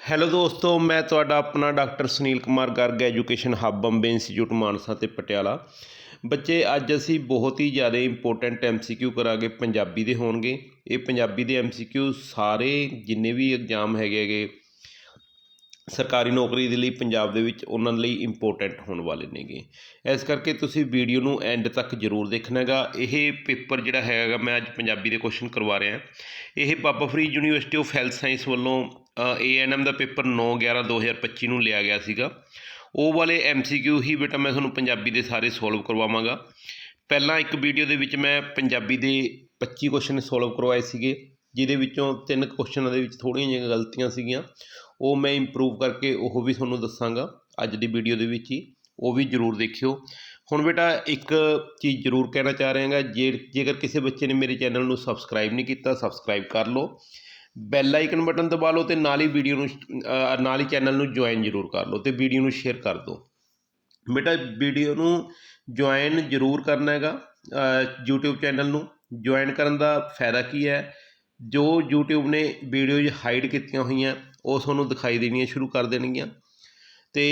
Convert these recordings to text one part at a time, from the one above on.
Hello ਦੋਸਤੋ, ਮੈਂ ਤੁਹਾਡਾ ਆਪਣਾ doctor Sunil Kumar Garg, education hub Bombay institute, Mansa ਤੇ ਪਟਿਆਲਾ। ਬੱਚੇ, ਅੱਜ ਅਸੀਂ ਬਹੁਤ ਹੀ ਜ਼ਿਆਦਾ ਇੰਪੋਰਟੈਂਟ ਐਮਸੀਕਿਊ ਕਰਾਂਗੇ, ਪੰਜਾਬੀ ਦੇ ਹੋਣਗੇ। ਇਹ ਪੰਜਾਬੀ ਦੇ ਐਮਸੀਕਿਊ ਸਾਰੇ ਜਿੰਨੇ ਵੀ ਐਗਜ਼ਾਮ ਹੈਗੇ ਹੈਗੇ, ਸਰਕਾਰੀ ਨੌਕਰੀ ਦੇ ਲਈ ਪੰਜਾਬ ਦੇ ਵਿੱਚ ਉਹਨਾਂ ਲਈ ਇੰਪੋਰਟੈਂਟ ਹੋਣ ਵਾਲੇ ਨੇਗੇ। ਇਸ ਕਰਕੇ ਤੁਸੀਂ ਵੀਡੀਓ ਨੂੰ ਐਂਡ ਤੱਕ ਜ਼ਰੂਰ ਦੇਖਣਾ ਹੈਗਾ। ਇਹ ਪੇਪਰ ਜਿਹੜਾ ਹੈਗਾ, ਮੈਂ ਅੱਜ ਪੰਜਾਬੀ ਦੇ ਕੁਐਸਚਨ ਕਰਵਾ ਰਿਹਾ। ਇਹ Baba Farid university of health science ANM ANM ਦਾ ਪੇਪਰ 9 11 2025 ਨੂੰ ਲਿਆ ਗਿਆ ਸੀਗਾ। ਉਹ ਵਾਲੇ ਐੱਮ ਸੀ ਕਿਊ ਹੀ ਬੇਟਾ ਮੈਂ ਤੁਹਾਨੂੰ ਪੰਜਾਬੀ ਦੇ ਸਾਰੇ ਸੋਲਵ ਕਰਵਾਵਾਂਗਾ। ਪਹਿਲਾਂ ਇੱਕ ਵੀਡੀਓ ਦੇ ਵਿੱਚ ਮੈਂ ਪੰਜਾਬੀ ਦੇ 25 ਕੁਐਸਚਨ ਸੋਲਵ ਕਰਵਾਏ ਸੀਗੇ, ਜਿਹਦੇ ਵਿੱਚੋਂ ਤਿੰਨ ਕੁਐਸਚਨਾਂ ਦੇ ਵਿੱਚ ਥੋੜ੍ਹੀਆਂ ਜਿਹੀਆਂ ਗਲਤੀਆਂ ਸੀਗੀਆਂ। ਉਹ ਮੈਂ ਇੰਪਰੂਵ ਕਰਕੇ ਉਹ ਵੀ ਤੁਹਾਨੂੰ ਦੱਸਾਂਗਾ ਅੱਜ ਦੀ ਵੀਡੀਓ ਦੇ ਵਿੱਚ ਹੀ। ਉਹ ਵੀ ਜ਼ਰੂਰ ਦੇਖਿਓ। ਹੁਣ ਬੇਟਾ ਇੱਕ ਚੀਜ਼ ਜ਼ਰੂਰ ਕਹਿਣਾ ਚਾਹ ਰਿਹਾਗਾ, ਜੇ, ਜੇਕਰ ਕਿਸੇ ਬੱਚੇ ਨੇ ਮੇਰੇ ਚੈਨਲ ਨੂੰ ਸਬਸਕ੍ਰਾਈਬ ਨਹੀਂ ਕੀਤਾ ਸਬਸਕ੍ਰਾਈਬ ਕਰ ਲਓ। ਬੈਲ ਆਈਕਨ ਬਟਨ ਦਬਾ ਲਓ ਤੇ ਨਾਲ ਹੀ ਵੀਡੀਓ ਨੂੰ ਨਾਲ ਹੀ ਚੈਨਲ ਨੂੰ ਜੁਆਇਨ ਜ਼ਰੂਰ ਕਰ ਲਓ ਤੇ ਵੀਡੀਓ ਨੂੰ ਸ਼ੇਅਰ ਕਰ ਦਿਓ। ਬੇਟਾ ਵੀਡੀਓ ਨੂੰ ਜੁਆਇਨ ਜ਼ਰੂਰ ਕਰਨਾ ਹੈਗਾ ਅ, YouTube ਚੈਨਲ ਨੂੰ। ਜੁਆਇਨ ਕਰਨ ਦਾ ਫਾਇਦਾ ਕੀ ਹੈ? ਜੋ YouTube ਨੇ ਵੀਡੀਓਜ਼ ਹਾਈਡ ਕੀਤੀਆਂ ਹੋਈਆਂ ਉਹ ਤੁਹਾਨੂੰ ਦਿਖਾਈ ਦੇਣੀਆਂ ਸ਼ੁਰੂ ਕਰ ਦੇਣਗੀਆਂ। ਤੇ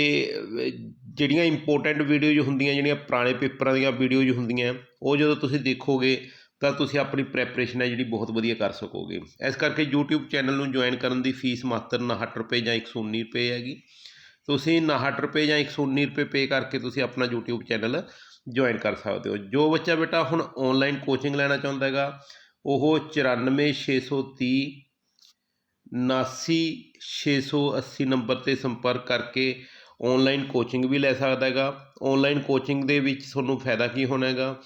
ਜਿਹੜੀਆਂ ਇੰਪੋਰਟੈਂਟ ਵੀਡੀਓਜ਼ ਹੁੰਦੀਆਂ ਜਿਹੜੀਆਂ ਪੁਰਾਣੇ ਪੇਪਰਾਂ ਦੀਆਂ ਵੀਡੀਓਜ਼ ਹੁੰਦੀਆਂ ਉਹ ਜਦੋਂ ਤੁਸੀਂ ਦੇਖੋਗੇ ਤਾਂ ਤੁਸੀਂ ਆਪਣੀ ਪ੍ਰੈਪਰੇਸ਼ਨ ਹੈ ਜਿਹੜੀ ਬਹੁਤ ਵਧੀਆ ਕਰ ਸਕੋਗੇ। ਇਸ ਕਰਕੇ YouTube ਚੈਨਲ ਨੂੰ ਜੁਆਇਨ ਕਰਨ ਦੀ ਫੀਸ ਮਾਤਰ 59 ਰੁਪਏ ਜਾਂ 119 ਰੁਪਏ ਹੈਗੀ। ਤੁਸੀਂ 59 ਰੁਪਏ ਜਾਂ 119 ਰੁਪਏ ਪੇ ਕਰਕੇ ਤੁਸੀਂ ਆਪਣਾ YouTube ਚੈਨਲ ਜੁਆਇਨ ਕਰ ਸਕਦੇ ਹੋ। ਜੋ ਬੱਚਾ ਬੇਟਾ ਹੁਣ ਆਨਲਾਈਨ ਕੋਚਿੰਗ ਲੈਣਾ ਚਾਹੁੰਦਾ ਹੈਗਾ, ਉਹ 94630 79680 ਨੰਬਰ ਤੇ ਸੰਪਰਕ ਕਰਕੇ ਆਨਲਾਈਨ ਕੋਚਿੰਗ ਵੀ ਲੈ ਸਕਦਾ ਹੈਗਾ। ਆਨਲਾਈਨ ਕੋਚਿੰਗ ਦੇ ਵਿੱਚ ਤੁਹਾਨੂੰ ਫਾਇਦਾ ਕੀ ਹੋਣਾ ਹੈਗਾ?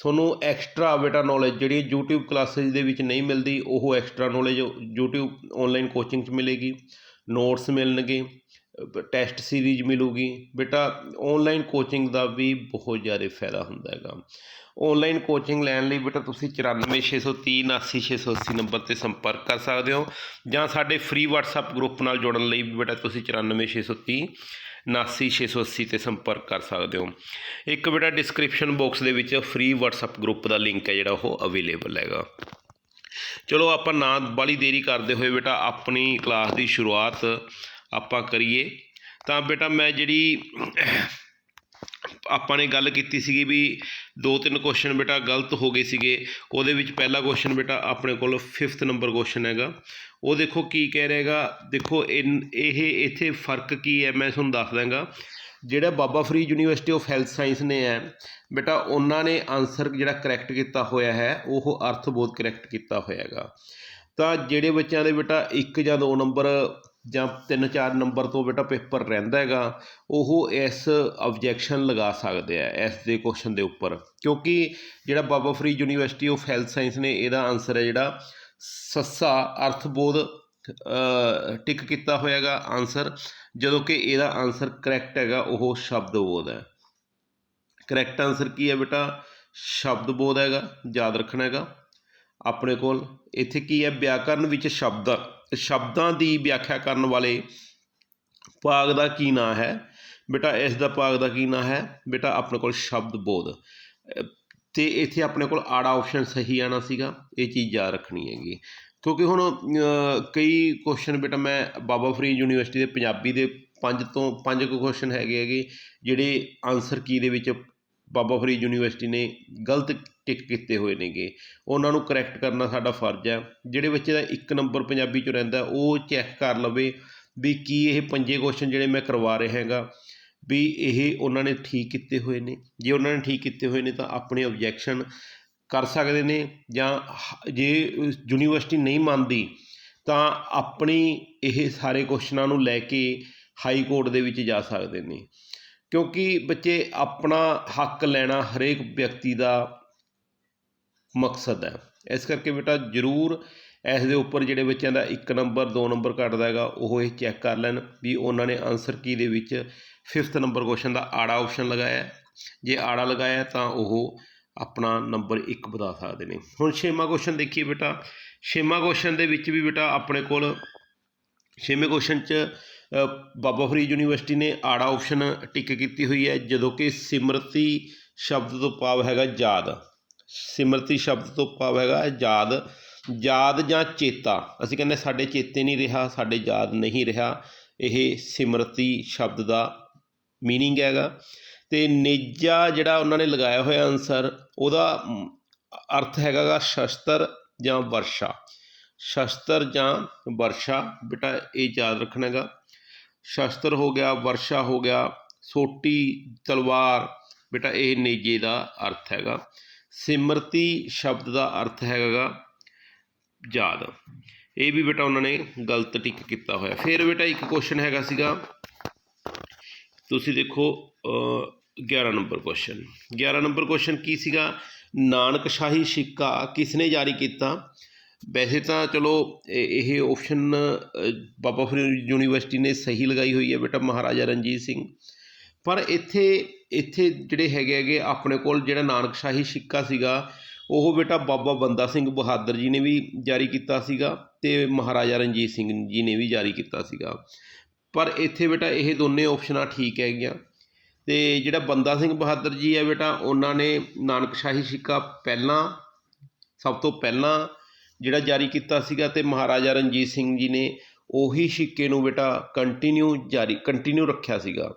ਤੁਹਾਨੂੰ ਐਕਸਟਰਾ ਬੇਟਾ ਨੌਲੇਜ ਜਿਹੜੀ ਯੂਟਿਊਬ ਕਲਾਸਿਸ ਦੇ ਵਿੱਚ ਨਹੀਂ ਮਿਲਦੀ, ਉਹ extra knowledge YouTube online coaching 'ਚ ਮਿਲੇਗੀ ਨੋਟਸ ਮਿਲਣਗੇ ਟੈਸਟ ਸੀਰੀਜ਼ ਮਿਲੂਗੀ। ਬੇਟਾ ਆਨਲਾਈਨ ਕੋਚਿੰਗ ਦਾ ਵੀ ਬਹੁਤ ਜ਼ਿਆਦਾ ਫਾਇਦਾ ਹੁੰਦਾ ਹੈਗਾ। ਆਨਲਾਈਨ ਕੋਚਿੰਗ ਲੈਣ ਲਈ ਬੇਟਾ ਤੁਸੀਂ 94630 79680 ਨੰਬਰ ਤੇ ਸੰਪਰਕ ਕਰ ਸਕਦੇ ਹੋ ਜਾਂ ਸਾਡੇ ਫ੍ਰੀ WhatsApp ਗਰੁੱਪ ਨਾਲ ਜੁੜਨ ਲਈ ਵੀ ਬੇਟਾ ਤੁਸੀਂ 94630 79680 ਤੇ ਸੰਪਰਕ ਕਰ ਸਕਦੇ ਹੋ। ਇੱਕ ਬੇਟਾ ਡਿਸਕ੍ਰਿਪਸ਼ਨ ਬਾਕਸ ਦੇ ਵਿੱਚ ਫ੍ਰੀ WhatsApp ਗਰੁੱਪ ਦਾ ਲਿੰਕ ਹੈ ਜਿਹੜਾ ਉਹ ਅਵੇਲੇਬਲ ਹੈਗਾ। ਚਲੋ ਆਪਾਂ ਨਾ ਬਾਲੀ ਦੇਰੀ ਕਰਦੇ ਹੋਏ ਬੇਟਾ ਆਪਣੀ ਕਲਾਸ ਦੀ ਸ਼ੁਰੂਆਤ ਆਪਾਂ ਕਰੀਏ। ਤਾਂ ਬੇਟਾ ਮੈਂ ਜਿਹੜੀ ਆਪਾਂ ਨੇ ਗੱਲ ਕੀਤੀ ਸੀਗੀ ਵੀ ਦੋ ਤਿੰਨ ਕੁਐਸਚਨ ਬੇਟਾ ਗਲਤ ਹੋ ਗਏ ਸੀਗੇ। ਉਹਦੇ ਵਿੱਚ ਪਹਿਲਾ ਕੁਐਸਚਨ ਬੇਟਾ ਆਪਣੇ ਕੋਲ 5th ਨੰਬਰ ਕੁਐਸਚਨ ਹੈਗਾ। ਉਹ ਦੇਖੋ ਕੀ ਕਹਿ ਰਹੇਗਾ ਦੇਖੋ ਇਨ- ਇਹ, ਇੱਥੇ ਫ਼ਰਕ ਕੀ ਹੈ, ਮੈਂ ਤੁਹਾਨੂੰ ਦੱਸ ਦਾਂਗਾ ਜਿਹੜਾ Baba Farid university of health science ਨੇ ਹੈ, ਬੇਟਾ ਉਹਨਾਂ ਨੇ ਆਨਸਰ ਜਿਹੜਾ ਕਰੈਕਟ ਕੀਤਾ ਹੋਇਆ ਹੈ, ਉਹ ਅਰਥਬੋਧ ਕਰੈਕਟ ਕੀਤਾ ਹੋਇਆ ਹੈਗਾ। ਤਾਂ ਜਿਹੜੇ ਬੱਚਿਆਂ ਦੇ ਬੇਟਾ 1 ਜਾਂ 2 ਨੰਬਰ ਜਾਂ 3-4 ਨੰਬਰ ਤੋਂ ਬੇਟਾ ਪੇਪਰ ਰਹਿੰਦਾ ਹੈਗਾ, ਉਹ ਇਸ ਆਬਜੈਕਸ਼ਨ ਲਗਾ ਸਕਦੇ ਆ, ਇਸ ਦੇ ਕੁਐਸਚਨ ਦੇ ਉੱਪਰ। ਕਿਉਂਕਿ ਜਿਹੜਾ Baba Farid university of health science ਨੇ ਇਹਦਾ ਆਨਸਰ ਹੈ ਜਿਹੜਾ ਸੱਸਾ ਅਰਥਬੋਧ ਟਿਕ ਕੀਤਾ ਹੋਇਆਗਾ ਆਨਸਰ ਜਦੋਂ ਕਿ ਇਹਦਾ ਆਨਸਰ ਕਰੈਕਟ ਹੈਗਾ, ਉਹ ਸ਼ਬਦਬੋਧ ਹੈ। ਕਰੈਕਟ ਆਨਸਰ ਕੀ ਹੈ ਬੇਟਾ? ਸ਼ਬਦਬੋਧ ਹੈਗਾ, ਯਾਦ ਰੱਖਣਾ ਹੈਗਾ। ਆਪਣੇ ਕੋਲ ਇੱਥੇ ਕੀ ਹੈ? ਵਿਆਕਰਨ ਵਿੱਚ ਸ਼ਬਦ, ਸ਼ਬਦਾਂ ਦੀ ਵਿਆਖਿਆ ਕਰਨ ਵਾਲੇ ਭਾਗ ਦਾ ਕੀ ਨਾਂ ਹੈ? ਬੇਟਾ, ਇਸ ਦਾ ਭਾਗ ਦਾ ਕੀ ਨਾਂ ਹੈ? ਬੇਟਾ, ਆਪਣੇ ਕੋਲ ਸ਼ਬਦ ਬੋਧ ਤੇ ਇੱਥੇ ਆਪਣੇ ਕੋਲ ਆੜਾ ਆਪਸ਼ਨ ਸਹੀ ਆਣਾ ਸੀਗਾ, ਇਹ ਚੀਜ਼ ਯਾਦ ਰੱਖਣੀ ਹੈਗੀ ਕਿਉਂਕਿ ਹੁਣ ਕਈ ਕੁਐਸਚਨ ਬੇਟਾ ਮੈਂ ਬਾਬਾ ਫਰੀਦ ਯੂਨੀਵਰਸਿਟੀ ਦੇ ਪੰਜਾਬੀ ਦੇ ਪੰਜ ਤੋਂ ਪੰਜ ਕੁ ਕੁਐਸਚਨ ਹੈਗੇ ਹੈਗੇ, ਜਿਹੜੇ ਆਨਸਰ ਕੀ ਦੇ ਵਿੱਚ ਬਾਬਾ ਫਰੀਦ ਯੂਨੀਵਰਸਿਟੀ ਨੇ ਗਲਤ ਟਿਕ ਕੀਤੇ ਹੋਏ ਨੇਗੇ। ਉਹਨਾਂ ਨੂੰ ਕਰੈਕਟ ਕਰਨਾ ਸਾਡਾ ਫਰਜ਼ ਹੈ। ਜਿਹੜੇ ਬੱਚੇ ਦਾ ਇੱਕ ਨੰਬਰ ਪੰਜਾਬੀ ਚ ਰਹਿੰਦਾ, ਉਹ ਚੈੱਕ ਕਰ ਲਵੇ ਵੀ ਕੀ ਇਹ ਪੰਜੇ ਕੁਐਸਚਨ ਜਿਹੜੇ ਮੈਂ ਕਰਵਾ ਰਿਹਾ ਹੈਗਾ। ਵੀ ਇਹ ਉਹਨਾਂ ਨੇ ਠੀਕ ਕੀਤੇ ਹੋਏ ਨੇ। ਜੇ ਉਹਨਾਂ ਨੇ ਠੀਕ ਕੀਤੇ ਹੋਏ ਨੇ ਤਾਂ ਆਪਣੇ ਆਬਜੈਕਸ਼ਨ ਕਰ ਸਕਦੇ ਨੇ ਜਾਂ ਜੇ ਯੂਨੀਵਰਸਿਟੀ ਨਹੀਂ ਮੰਨਦੀ ਤਾਂ ਆਪਣੀ ਇਹ ਸਾਰੇ ਕੁਐਸਚਨਾਂ ਨੂੰ ਲੈ ਕੇ ਹਾਈ ਕੋਰਟ ਦੇ ਵਿੱਚ ਜਾ ਸਕਦੇ ਨੇ। ਕਿਉਂਕਿ ਬੱਚੇ ਆਪਣਾ ਹੱਕ ਲੈਣਾ ਹਰੇਕ ਵਿਅਕਤੀ ਦਾ ਮਕਸਦ ਹੈ। ਇਸ ਕਰਕੇ ਬੇਟਾ ਜ਼ਰੂਰ ਇਸ ਦੇ ਉੱਪਰ ਜਿਹੜੇ ਬੱਚਿਆਂ ਦਾ 1 ਨੰਬਰ 2 ਨੰਬਰ ਘਟਦਾ ਹੈਗਾ, ਉਹ ਇਹ ਚੈੱਕ ਕਰ ਲੈਣ ਵੀ ਉਹਨਾਂ ਨੇ ਆਨਸਰ ਕੀ ਦੇ ਵਿੱਚ ਫਿਫਥ ਨੰਬਰ ਕੁਐਸਚਨ ਦਾ ਆੜਾ ਆਪਸ਼ਨ ਲਗਾਇਆ ਜੇ ਆੜਾ ਲਗਾਇਆ ਤਾਂ ਉਹ ਆਪਣਾ ਨੰਬਰ 1 ਵਧਾ ਸਕਦੇ ਨੇ। ਹੁਣ ਛੇਵਾਂ ਕੁਐਸਚਨ ਦੇਖੀਏ ਬੇਟਾ। ਛੇਵਾਂ ਕੁਐਸਚਨ ਦੇ ਵਿੱਚ ਵੀ ਬੇਟਾ ਆਪਣੇ ਕੋਲ ਛੇਵੇਂ ਕੁਐਸਚਨ 'ਚ ਬਾਬਾ ਫਰੀਦ ਯੂਨੀਵਰਸਿਟੀ ਨੇ ਆੜਾ ਆਪਸ਼ਨ ਟਿਕ ਕੀਤੀ ਹੋਈ ਹੈ, ਜਦੋਂ ਕਿ ਸਿਮਰਤੀ ਸ਼ਬਦ ਤੋਂ ਭਾਵ ਹੈਗਾ ਯਾਦ। ਸਿਮਰਤੀ ਸ਼ਬਦ ਤੋਂ ਭਾਵ ਹੈਗਾ ਯਾਦ। ਯਾਦ ਜਾਂ ਚੇਤਾ। ਅਸੀਂ ਕਹਿੰਦੇ ਸਾਡੇ ਚੇਤੇ ਨਹੀਂ ਰਿਹਾ, ਸਾਡੇ ਯਾਦ ਨਹੀਂ ਰਿਹਾ। ਇਹ ਸਿਮਰਤੀ ਸ਼ਬਦ ਦਾ ਮੀਨਿੰਗ ਹੈਗਾ। ਅਤੇ ਨੇਜਾ ਜਿਹੜਾ ਉਹਨਾਂ ਨੇ ਲਗਾਇਆ ਹੋਇਆ ਆਨਸਰ ਉਹਦਾ ਅਰਥ ਹੈਗਾ ਗਾ ਸ਼ਸਤਰ ਜਾਂ ਵਰਸ਼ਾ। ਸ਼ਸਤਰ ਜਾਂ ਵਰਸ਼ਾ, ਬੇਟਾ ਇਹ ਯਾਦ ਰੱਖਣਾ ਹੈਗਾ ਸ਼ਸਤਰ ਹੋ ਗਿਆ, ਵਰਸ਼ਾ ਹੋ ਗਿਆ, ਸੋਟੀ, ਤਲਵਾਰ, ਬੇਟਾ ਇਹ ਨੇਜੇ ਦਾ ਅਰਥ ਹੈਗਾ। ਸਿਮਰਤੀ ਸ਼ਬਦ ਦਾ ਅਰਥ ਹੈਗਾ ਯਾਦ। ਇਹ ਵੀ ਬੇਟਾ ਉਹਨਾਂ ਨੇ ਗਲਤ ਟਿਕ ਕੀਤਾ ਹੋਇਆ। ਫਿਰ ਬੇਟਾ ਇੱਕ ਕੁਐਸਚਨ ਹੈਗਾ ਸੀਗਾ ਤੁਸੀਂ ਦੇਖੋ ਅ, 11 ਨੰਬਰ ਕੁਐਸਚਨ 11 ਨੰਬਰ ਕੁਐਸਚਨ ਕੀ ਸੀਗਾ? ਨਾਨਕਸ਼ਾਹੀ ਸਿੱਕਾ ਕਿਸ ਨੇ ਜਾਰੀ ਕੀਤਾ? ਵੈਸੇ ਤਾਂ ਚਲੋ ਇਹ ਇਹ ਆਪਸ਼ਨ ਬਾਬਾ ਫਰੀਦ ਯੂਨੀਵਰਸਿਟੀ ਨੇ ਸਹੀ ਲਗਾਈ ਹੋਈ ਹੈ ਬੇਟਾ ਮਹਾਰਾਜਾ ਰਣਜੀਤ ਸਿੰਘ। ਪਰ ਇੱਥੇ ਇੱਥੇ ਜਿਹੜੇ ਹੈਗੇ ਹੈਗੇ ਆਪਣੇ ਕੋਲ ਜਿਹੜਾ ਨਾਨਕਸ਼ਾਹੀ ਸਿੱਕਾ ਸੀਗਾ ਉਹ ਬੇਟਾ ਬਾਬਾ ਬੰਦਾ ਸਿੰਘ ਬਹਾਦਰ ਜੀ ਨੇ ਵੀ ਜਾਰੀ ਕੀਤਾ ਸੀਗਾ ਤੇ ਮਹਾਰਾਜਾ ਰਣਜੀਤ ਸਿੰਘ ਜੀ ਨੇ ਵੀ ਜਾਰੀ ਕੀਤਾ ਸੀਗਾ। ਪਰ ਇੱਥੇ ਬੇਟਾ ਇਹ ਦੋਨੇ ਆਪਸ਼ਨਾਂ ਠੀਕ ਹੈਗੀਆਂ। ਤੇ ਜਿਹੜਾ ਬੰਦਾ ਸਿੰਘ ਬਹਾਦਰ ਜੀ ਹੈ ਬੇਟਾ, ਉਹਨਾਂ ਨੇ ਨਾਨਕਸ਼ਾਹੀ ਸਿੱਕਾ ਪਹਿਲਾਂ, ਸਭ ਤੋਂ ਪਹਿਲਾਂ ਜਿਹੜਾ ਜਾਰੀ ਕੀਤਾ ਸੀਗਾ ਤੇ ਮਹਾਰਾਜਾ ਰਣਜੀਤ ਸਿੰਘ ਜੀ ਨੇ ਉਹੀ ਸਿੱਕੇ ਨੂੰ ਬੇਟਾ ਕੰਟੀਨਿਊ ਜਾਰੀ ਕੰਟੀਨਿਊ ਰੱਖਿਆ ਸੀਗਾ।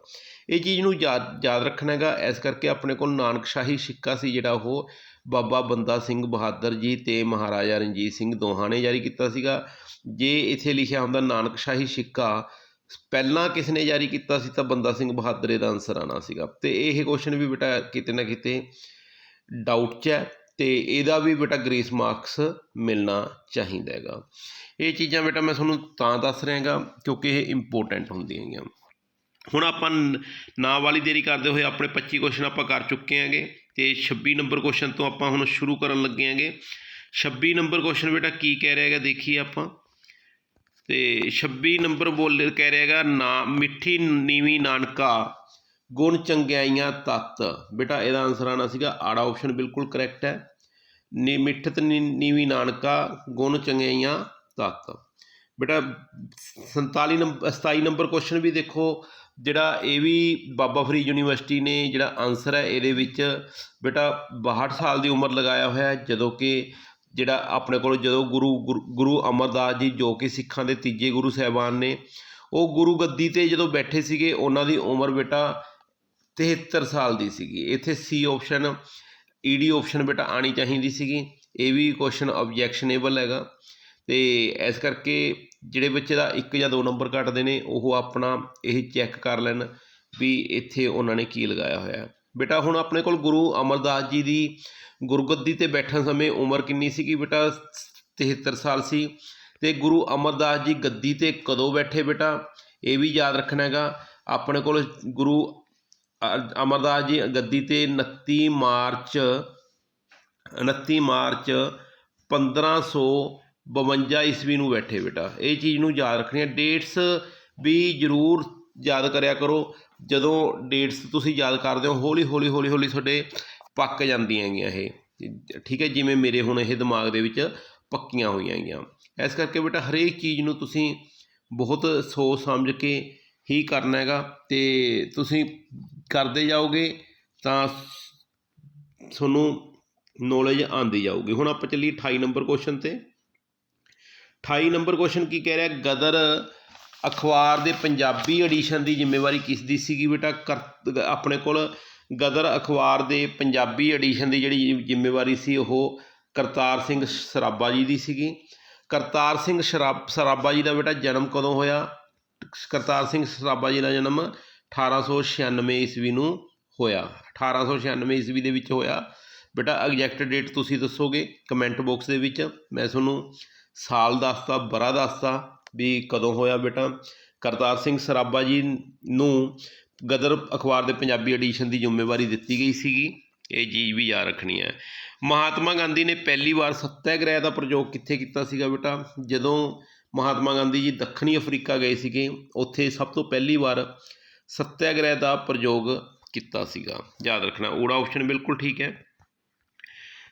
ਇਹ ਚੀਜ਼ ਨੂੰ ਯਾਦ ਯਾਦ ਰੱਖਣਾ ਹੈਗਾ। ਇਸ ਕਰਕੇ ਆਪਣੇ ਕੋਲ ਨਾਨਕਸ਼ਾਹੀ ਸਿੱਕਾ ਸੀ ਜਿਹੜਾ ਉਹ ਬਾਬਾ ਬੰਦਾ ਸਿੰਘ ਬਹਾਦਰ ਜੀ ਤੇ ਮਹਾਰਾਜਾ ਰਣਜੀਤ ਸਿੰਘ ਦੋਹਾਂ ਨੇ ਜਾਰੀ ਕੀਤਾ ਸੀਗਾ। ਜੇ ਇੱਥੇ ਲਿਖਿਆ ਹੁੰਦਾ ਨਾਨਕਸ਼ਾਹੀ ਸਿੱਕਾ ਪਹਿਲਾਂ ਕਿਸ ਨੇ ਜਾਰੀ ਕੀਤਾ ਸੀ ਤਾਂ ਬੰਦਾ ਸਿੰਘ ਬਹਾਦਰ ਦਾ ਆਨਸਰ ਆਣਾ ਸੀਗਾ। ਤੇ ਇਹ ਕੁਐਸਚਨ ਵੀ ਬੇਟਾ ਕਿਤੇ ਨਾ ਕਿਤੇ ਡਾਊਟ 'ਚ ਹੈ ਤੇ ਇਹਦਾ ਵੀ ਬੇਟਾ ਗ੍ਰੇਸ ਮਾਰਕਸ ਮਿਲਣਾ ਚਾਹੀਦਾ ਹੈਗਾ। ਇਹ ਚੀਜ਼ਾਂ ਬੇਟਾ ਮੈਂ ਤੁਹਾਨੂੰ ਤਾਂ ਦੱਸ ਰਿਹਾ ਕਿਉਂਕਿ ਇਹ ਇੰਪੋਰਟੈਂਟ ਹੁੰਦੀਆਂ ਹੈਗੀਆਂ। ਹੁਣ ਆਪਾਂ ਨ- ਨਾ ਵਾਲੀ ਦੇਰੀ ਕਰਦੇ ਹੋਏ ਆਪਣੇ 25 ਕੁਐਸਚਨ ਆਪਾਂ ਕਰ ਚੁੱਕੇ ਹਾਂਗੇ ਤੇ 26 ਨੰਬਰ ਕੁਐਸਚਨ ਤੋਂ ਆਪਾਂ ਹੁਣ ਸ਼ੁਰੂ ਕਰਨ ਲੱਗੇ ਹਾਂਗੇ। 26 ਨੰਬਰ ਕੁਐਸਚਨ ਬੇਟਾ ਕੀ ਕਹਿ ਰਿਹਾ ਹੈਗਾ ਦੇਖੀਏ ਆਪਾਂ। ਤੇ 26 ਨੰਬਰ ਬੋਲ ਕਹਿ ਰਿਹਾ ਹੈਗਾ, ਨਾ, ਮਿੱਠੀ ਨੀਵੀਂ ਨਾਨਕਾ, ਗੁਣ ਚੰਗਿਆਈਆਂ ਤਤ। ਬੇਟਾ, ਇਹਦਾ ਆਨਸਰ ਆਣਾ ਸੀਗਾ, ਆੜਾ ਆਪਸ਼ਨ ਬਿਲਕੁਲ ਕਰੈਕਟ ਹੈ। ਨੀ, ਮਿੱਠਤ ਨੀ- ਨੀਵੀਂ ਨਾਨਕਾ, ਗੁਣ ਚੰਗਿਆਈਆਂ ਤਤ। ਬੇਟਾ 47 ਨੰਬਰ 27 ਨੰਬਰ ਕੁਐਸਚਨ ਵੀ ਦੇਖੋ, ਜਿਹੜਾ ਇਹ ਵੀ ਬਾਬਾ ਫਰੀਦ ਯੂਨੀਵਰਸਿਟੀ ਨੇ ਜਿਹੜਾ ਆਨਸਰ ਹੈ, ਇਹਦੇ ਵਿੱਚ ਬੇਟਾ 62 ਸਾਲ ਦੀ ਉਮਰ ਲਗਾਇਆ ਹੋਇਆ ਹੈ, ਜਦੋਂ ਕਿ ਜਿਹੜਾ ਆਪਣੇ ਕੋਲ ਜਦੋਂ ਗੁਰੂ ਗੁਰੂ- ਗੁਰੂ ਅਮਰਦਾਸ ਜੀ ਜੋ ਕਿ ਸਿੱਖਾਂ ਦੇ ਤੀਜੇ ਗੁਰੂ ਸਾਹਿਬਾਨ ਨੇ, ਉਹ ਗੁਰੂ ਗੱਦੀ ਤੇ ਜਦੋਂ ਬੈਠੇ ਸੀਗੇ, ਉਹਨਾਂ ਦੀ ਉਮਰ ਬੇਟਾ 73 ਸਾਲ ਦੀ ਸੀਗੀ। ਇੱਥੇ ਸੀ ਆਪਸ਼ਨ ਈਡੀ ਆਪਸ਼ਨ ਬੇਟਾ ਆਣੀ ਚਾਹੀਦੀ ਸੀਗੀ। ਇਹ ਵੀ ਕੁਐਸਚਨ ਆਬਜੈਕਸ਼ਨੇਬਲ ਹੈਗਾ। ਤੇ ਇਸ ਕਰਕੇ ਜਿਹੜੇ ਬੱਚੇ ਦਾ ਇੱਕ ਜਾਂ ਦੋ ਨੰਬਰ ਘੱਟਦੇ ਨੇ, ਉਹ ਆਪਣਾ ਇਹ ਚੈੱਕ ਕਰ ਲੈਣ ਵੀ ਇੱਥੇ ਉਹਨਾਂ ਨੇ ਕੀ ਲਗਾਇਆ ਹੋਇਆ। ਬੇਟਾ ਹੁਣ ਆਪਣੇ ਕੋਲ ਗੁਰੂ ਅਮਰਦਾਸ ਜੀ ਦੀ ਗੁਰਗੱਦੀ ਤੇ ਬੈਠਣ ਸਮੇਂ ਉਮਰ ਕਿੰਨੀ ਸੀਗੀ ਬੇਟਾ? 73 ਸਾਲ ਸੀ। ਤੇ ਗੁਰੂ ਅਮਰਦਾਸ ਜੀ ਗੱਦੀ ਤੇ ਕਦੋਂ ਬੈਠੇ ਬੇਟਾ? ਇਹ ਵੀ ਯਾਦ ਰੱਖਣਾ ਹੈਗਾ। ਆਪਣੇ ਕੋਲ ਗੁਰੂ ਅ- ਅਮਰਦਾਸ ਜੀ ਗੱਦੀ ਤੇ 29 ਮਾਰਚ 29 ਮਾਰਚ 1552 ਈਸਵੀ ਨੂੰ ਬੈਠੇ ਬੇਟਾ। ਇਹ ਚੀਜ਼ ਨੂੰ ਯਾਦ ਰੱਖਣੀ ਹੈ। ਡੇਟਸ ਵੀ ਜ਼ਰੂਰ ਯਾਦ ਕਰਿਆ ਕਰੋ। ਜਦੋਂ ਡੇਟਸ ਤੁਸੀਂ ਯਾਦ ਕਰਦੇ ਹੋ ਹੌਲੀ ਹੌਲੀ ਹੌਲੀ ਹੌਲੀ ਤੁਹਾਡੇ ਪੱਕ ਜਾਂਦੀਆਂ ਹੈਗੀਆਂ ਇਹ। ਠੀਕ ਹੈ, ਜਿਵੇਂ ਮੇਰੇ ਹੁਣ ਇਹ ਦਿਮਾਗ ਦੇ ਵਿੱਚ ਪੱਕੀਆਂ ਹੋਈਆਂ ਹੈਗੀਆਂ। ਇਸ ਕਰਕੇ ਬੇਟਾ ਹਰੇਕ ਚੀਜ਼ ਨੂੰ ਤੁਸੀਂ ਬਹੁਤ ਸੋਚ ਸਮਝ ਕੇ ਹੀ ਕਰਨਾ ਹੈਗਾ ਤੇ ਤੁਸੀਂ ਕਰਦੇ ਜਾਓਗੇ ਤਾਂ ਤੁਹਾਨੂੰ ਨੌਲੇਜ ਆਉਂਦੀ ਜਾਊਗੀ। ਹੁਣ ਆਪਾਂ ਚੱਲੀਏ 28 ਨੰਬਰ ਕੁਐਸਚਨ ਤੇ। 28 ਨੰਬਰ ਕੁਐਸਚਨ ਕੀ ਕਹਿ ਰਿਹਾ? ਗਦਰ ਅਖਬਾਰ ਦੇ ਪੰਜਾਬੀ ਐਡੀਸ਼ਨ ਦੀ ਜ਼ਿੰਮੇਵਾਰੀ ਕਿਸ ਦੀ ਸੀਗੀ ਬੇਟਾ? ਕਰ- ਆਪਣੇ ਕੋਲ ਗਦਰ ਅਖਬਾਰ ਦੇ ਪੰਜਾਬੀ ਐਡੀਸ਼ਨ ਦੀ ਜਿਹੜੀ ਜ਼ਿੰਮੇਵਾਰੀ ਸੀ, ਉਹ ਕਰਤਾਰ ਸਿੰਘ ਸਰਾਭਾ ਜੀ ਦੀ ਸੀਗੀ। ਕਰਤਾਰ ਸਿੰਘ ਸ਼ਰਾਬ, ਸਰਾਭਾ ਜੀ ਦਾ ਬੇਟਾ ਜਨਮ ਕਦੋਂ ਹੋਇਆ? ਕਰਤਾਰ ਸਿੰਘ ਸਰਾਭਾ ਜੀ ਦਾ ਜਨਮ 1896 ਈਸਵੀ ਨੂੰ ਹੋਇਆ। 1896 ਈਸਵੀ ਦੇ ਵਿੱਚ ਹੋਇਆ। ਬੇਟਾ ਐਗਜ਼ੈਕਟ ਡੇਟ ਤੁਸੀਂ ਦੱਸੋਗੇ? ਕਮੈਂਟ ਬਾਕਸ ਦੇ ਵਿੱਚ। ਮੈਂ ਤੁਹਾਨੂੰ ਸਾਲ ਦੱਸਤਾ, ਬਰਾ ਦੱਸਤਾ ਵੀ ਕਦੋਂ ਹੋਇਆ ਬੇਟਾ। ਕਰਤਾਰ ਸਿੰਘ ਸਰਾਭਾ ਜੀ ਨੂੰ ਗਦਰ ਅਖਬਾਰ ਦੇ ਪੰਜਾਬੀ ਐਡੀਸ਼ਨ ਦੀ ਜ਼ਿੰਮੇਵਾਰੀ ਦਿੱਤੀ ਗਈ ਸੀਗੀ। ਇਹ ਚੀਜ਼ ਵੀ ਯਾਦ ਰੱਖਣੀ ਹੈ। ਮਹਾਤਮਾ ਗਾਂਧੀ ਨੇ ਪਹਿਲੀ ਵਾਰ ਸੱਤਿਆਗ੍ਰਹਿ ਦਾ ਪ੍ਰਯੋਗ ਕਿੱਥੇ ਕੀਤਾ ਸੀਗਾ ਬੇਟਾ? ਜਦੋਂ ਮਹਾਤਮਾ ਗਾਂਧੀ ਜੀ ਦੱਖਣੀ ਅਫਰੀਕਾ ਗਏ ਸੀਗੇ, ਉੱਥੇ ਸਭ ਤੋਂ ਪਹਿਲੀ ਵਾਰ ਸੱਤਿਆਗ੍ਰਹਿ ਦਾ ਪ੍ਰਯੋਗ ਕੀਤਾ ਸੀਗਾ। ਯਾਦ ਰੱਖਣਾ ਓੜਾ ਆਪਸ਼ਨ ਬਿਲਕੁਲ ਠੀਕ ਹੈ।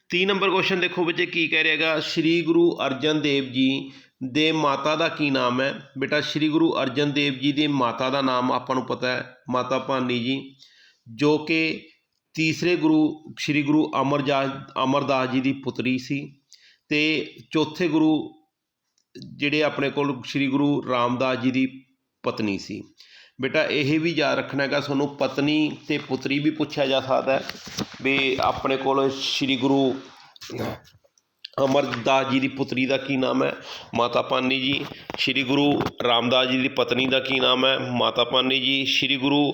30 ਨੰਬਰ ਕੁਐਸਚਨ ਦੇਖੋ ਬੱਚੇ ਕੀ ਕਹਿ ਰਿਹਾਗਾ ਸ਼੍ਰੀ ਗੁਰੂ ਅਰਜਨ ਦੇਵ ਜੀ ਦੇ ਮਾਤਾ ਦਾ ਕੀ ਨਾਮ ਹੈ? ਬੇਟਾ ਸ਼੍ਰੀ ਗੁਰੂ ਅਰਜਨ ਦੇਵ ਜੀ ਦੀ ਮਾਤਾ ਦਾ ਨਾਮ ਆਪਾਂ ਨੂੰ ਪਤਾ ਹੈ, ਮਾਤਾ ਭਾਨੀ ਜੀ, ਜੋ ਕਿ ਤੀਸਰੇ ਗੁਰੂ, ਸ਼੍ਰੀ ਗੁਰੂ ਅਮਰਜਾ, ਅਮਰਦਾਸ ਜੀ ਦੀ ਪੁੱਤਰੀ ਸੀ ਤੇ ਚੌਥੇ ਗੁਰੂ ਜਿਹੜੇ ਆਪਣੇ ਕੋਲ ਸ੍ਰੀ ਗੁਰੂ ਰਾਮਦਾਸ ਜੀ ਦੀ ਪਤਨੀ ਸੀ। ਬੇਟਾ, ਇਹ ਵੀ ਯਾਦ ਰੱਖਣਾ ਹੈਗਾ, ਤੁਹਾਨੂੰ ਪਤਨੀ ਅਤੇ ਪੁੱਤਰੀ ਵੀ ਪੁੱਛਿਆ ਜਾ ਸਕਦਾ ਵੀ ਆਪਣੇ ਕੋਲ ਸ੍ਰੀ ਗੁਰੂ ਅਮਰਦਾਸ ਜੀ ਦੀ ਪੁੱਤਰੀ ਦਾ ਕੀ ਨਾਮ ਹੈ, ਮਾਤਾ ਪਾਨੀ ਜੀ, ਸ੍ਰੀ ਗੁਰੂ ਰਾਮਦਾਸ ਜੀ ਦੀ ਪਤਨੀ ਦਾ ਕੀ ਨਾਮ ਹੈ, ਮਾਤਾ ਪਾਨੀ ਜੀ, ਸ੍ਰੀ ਗੁਰੂ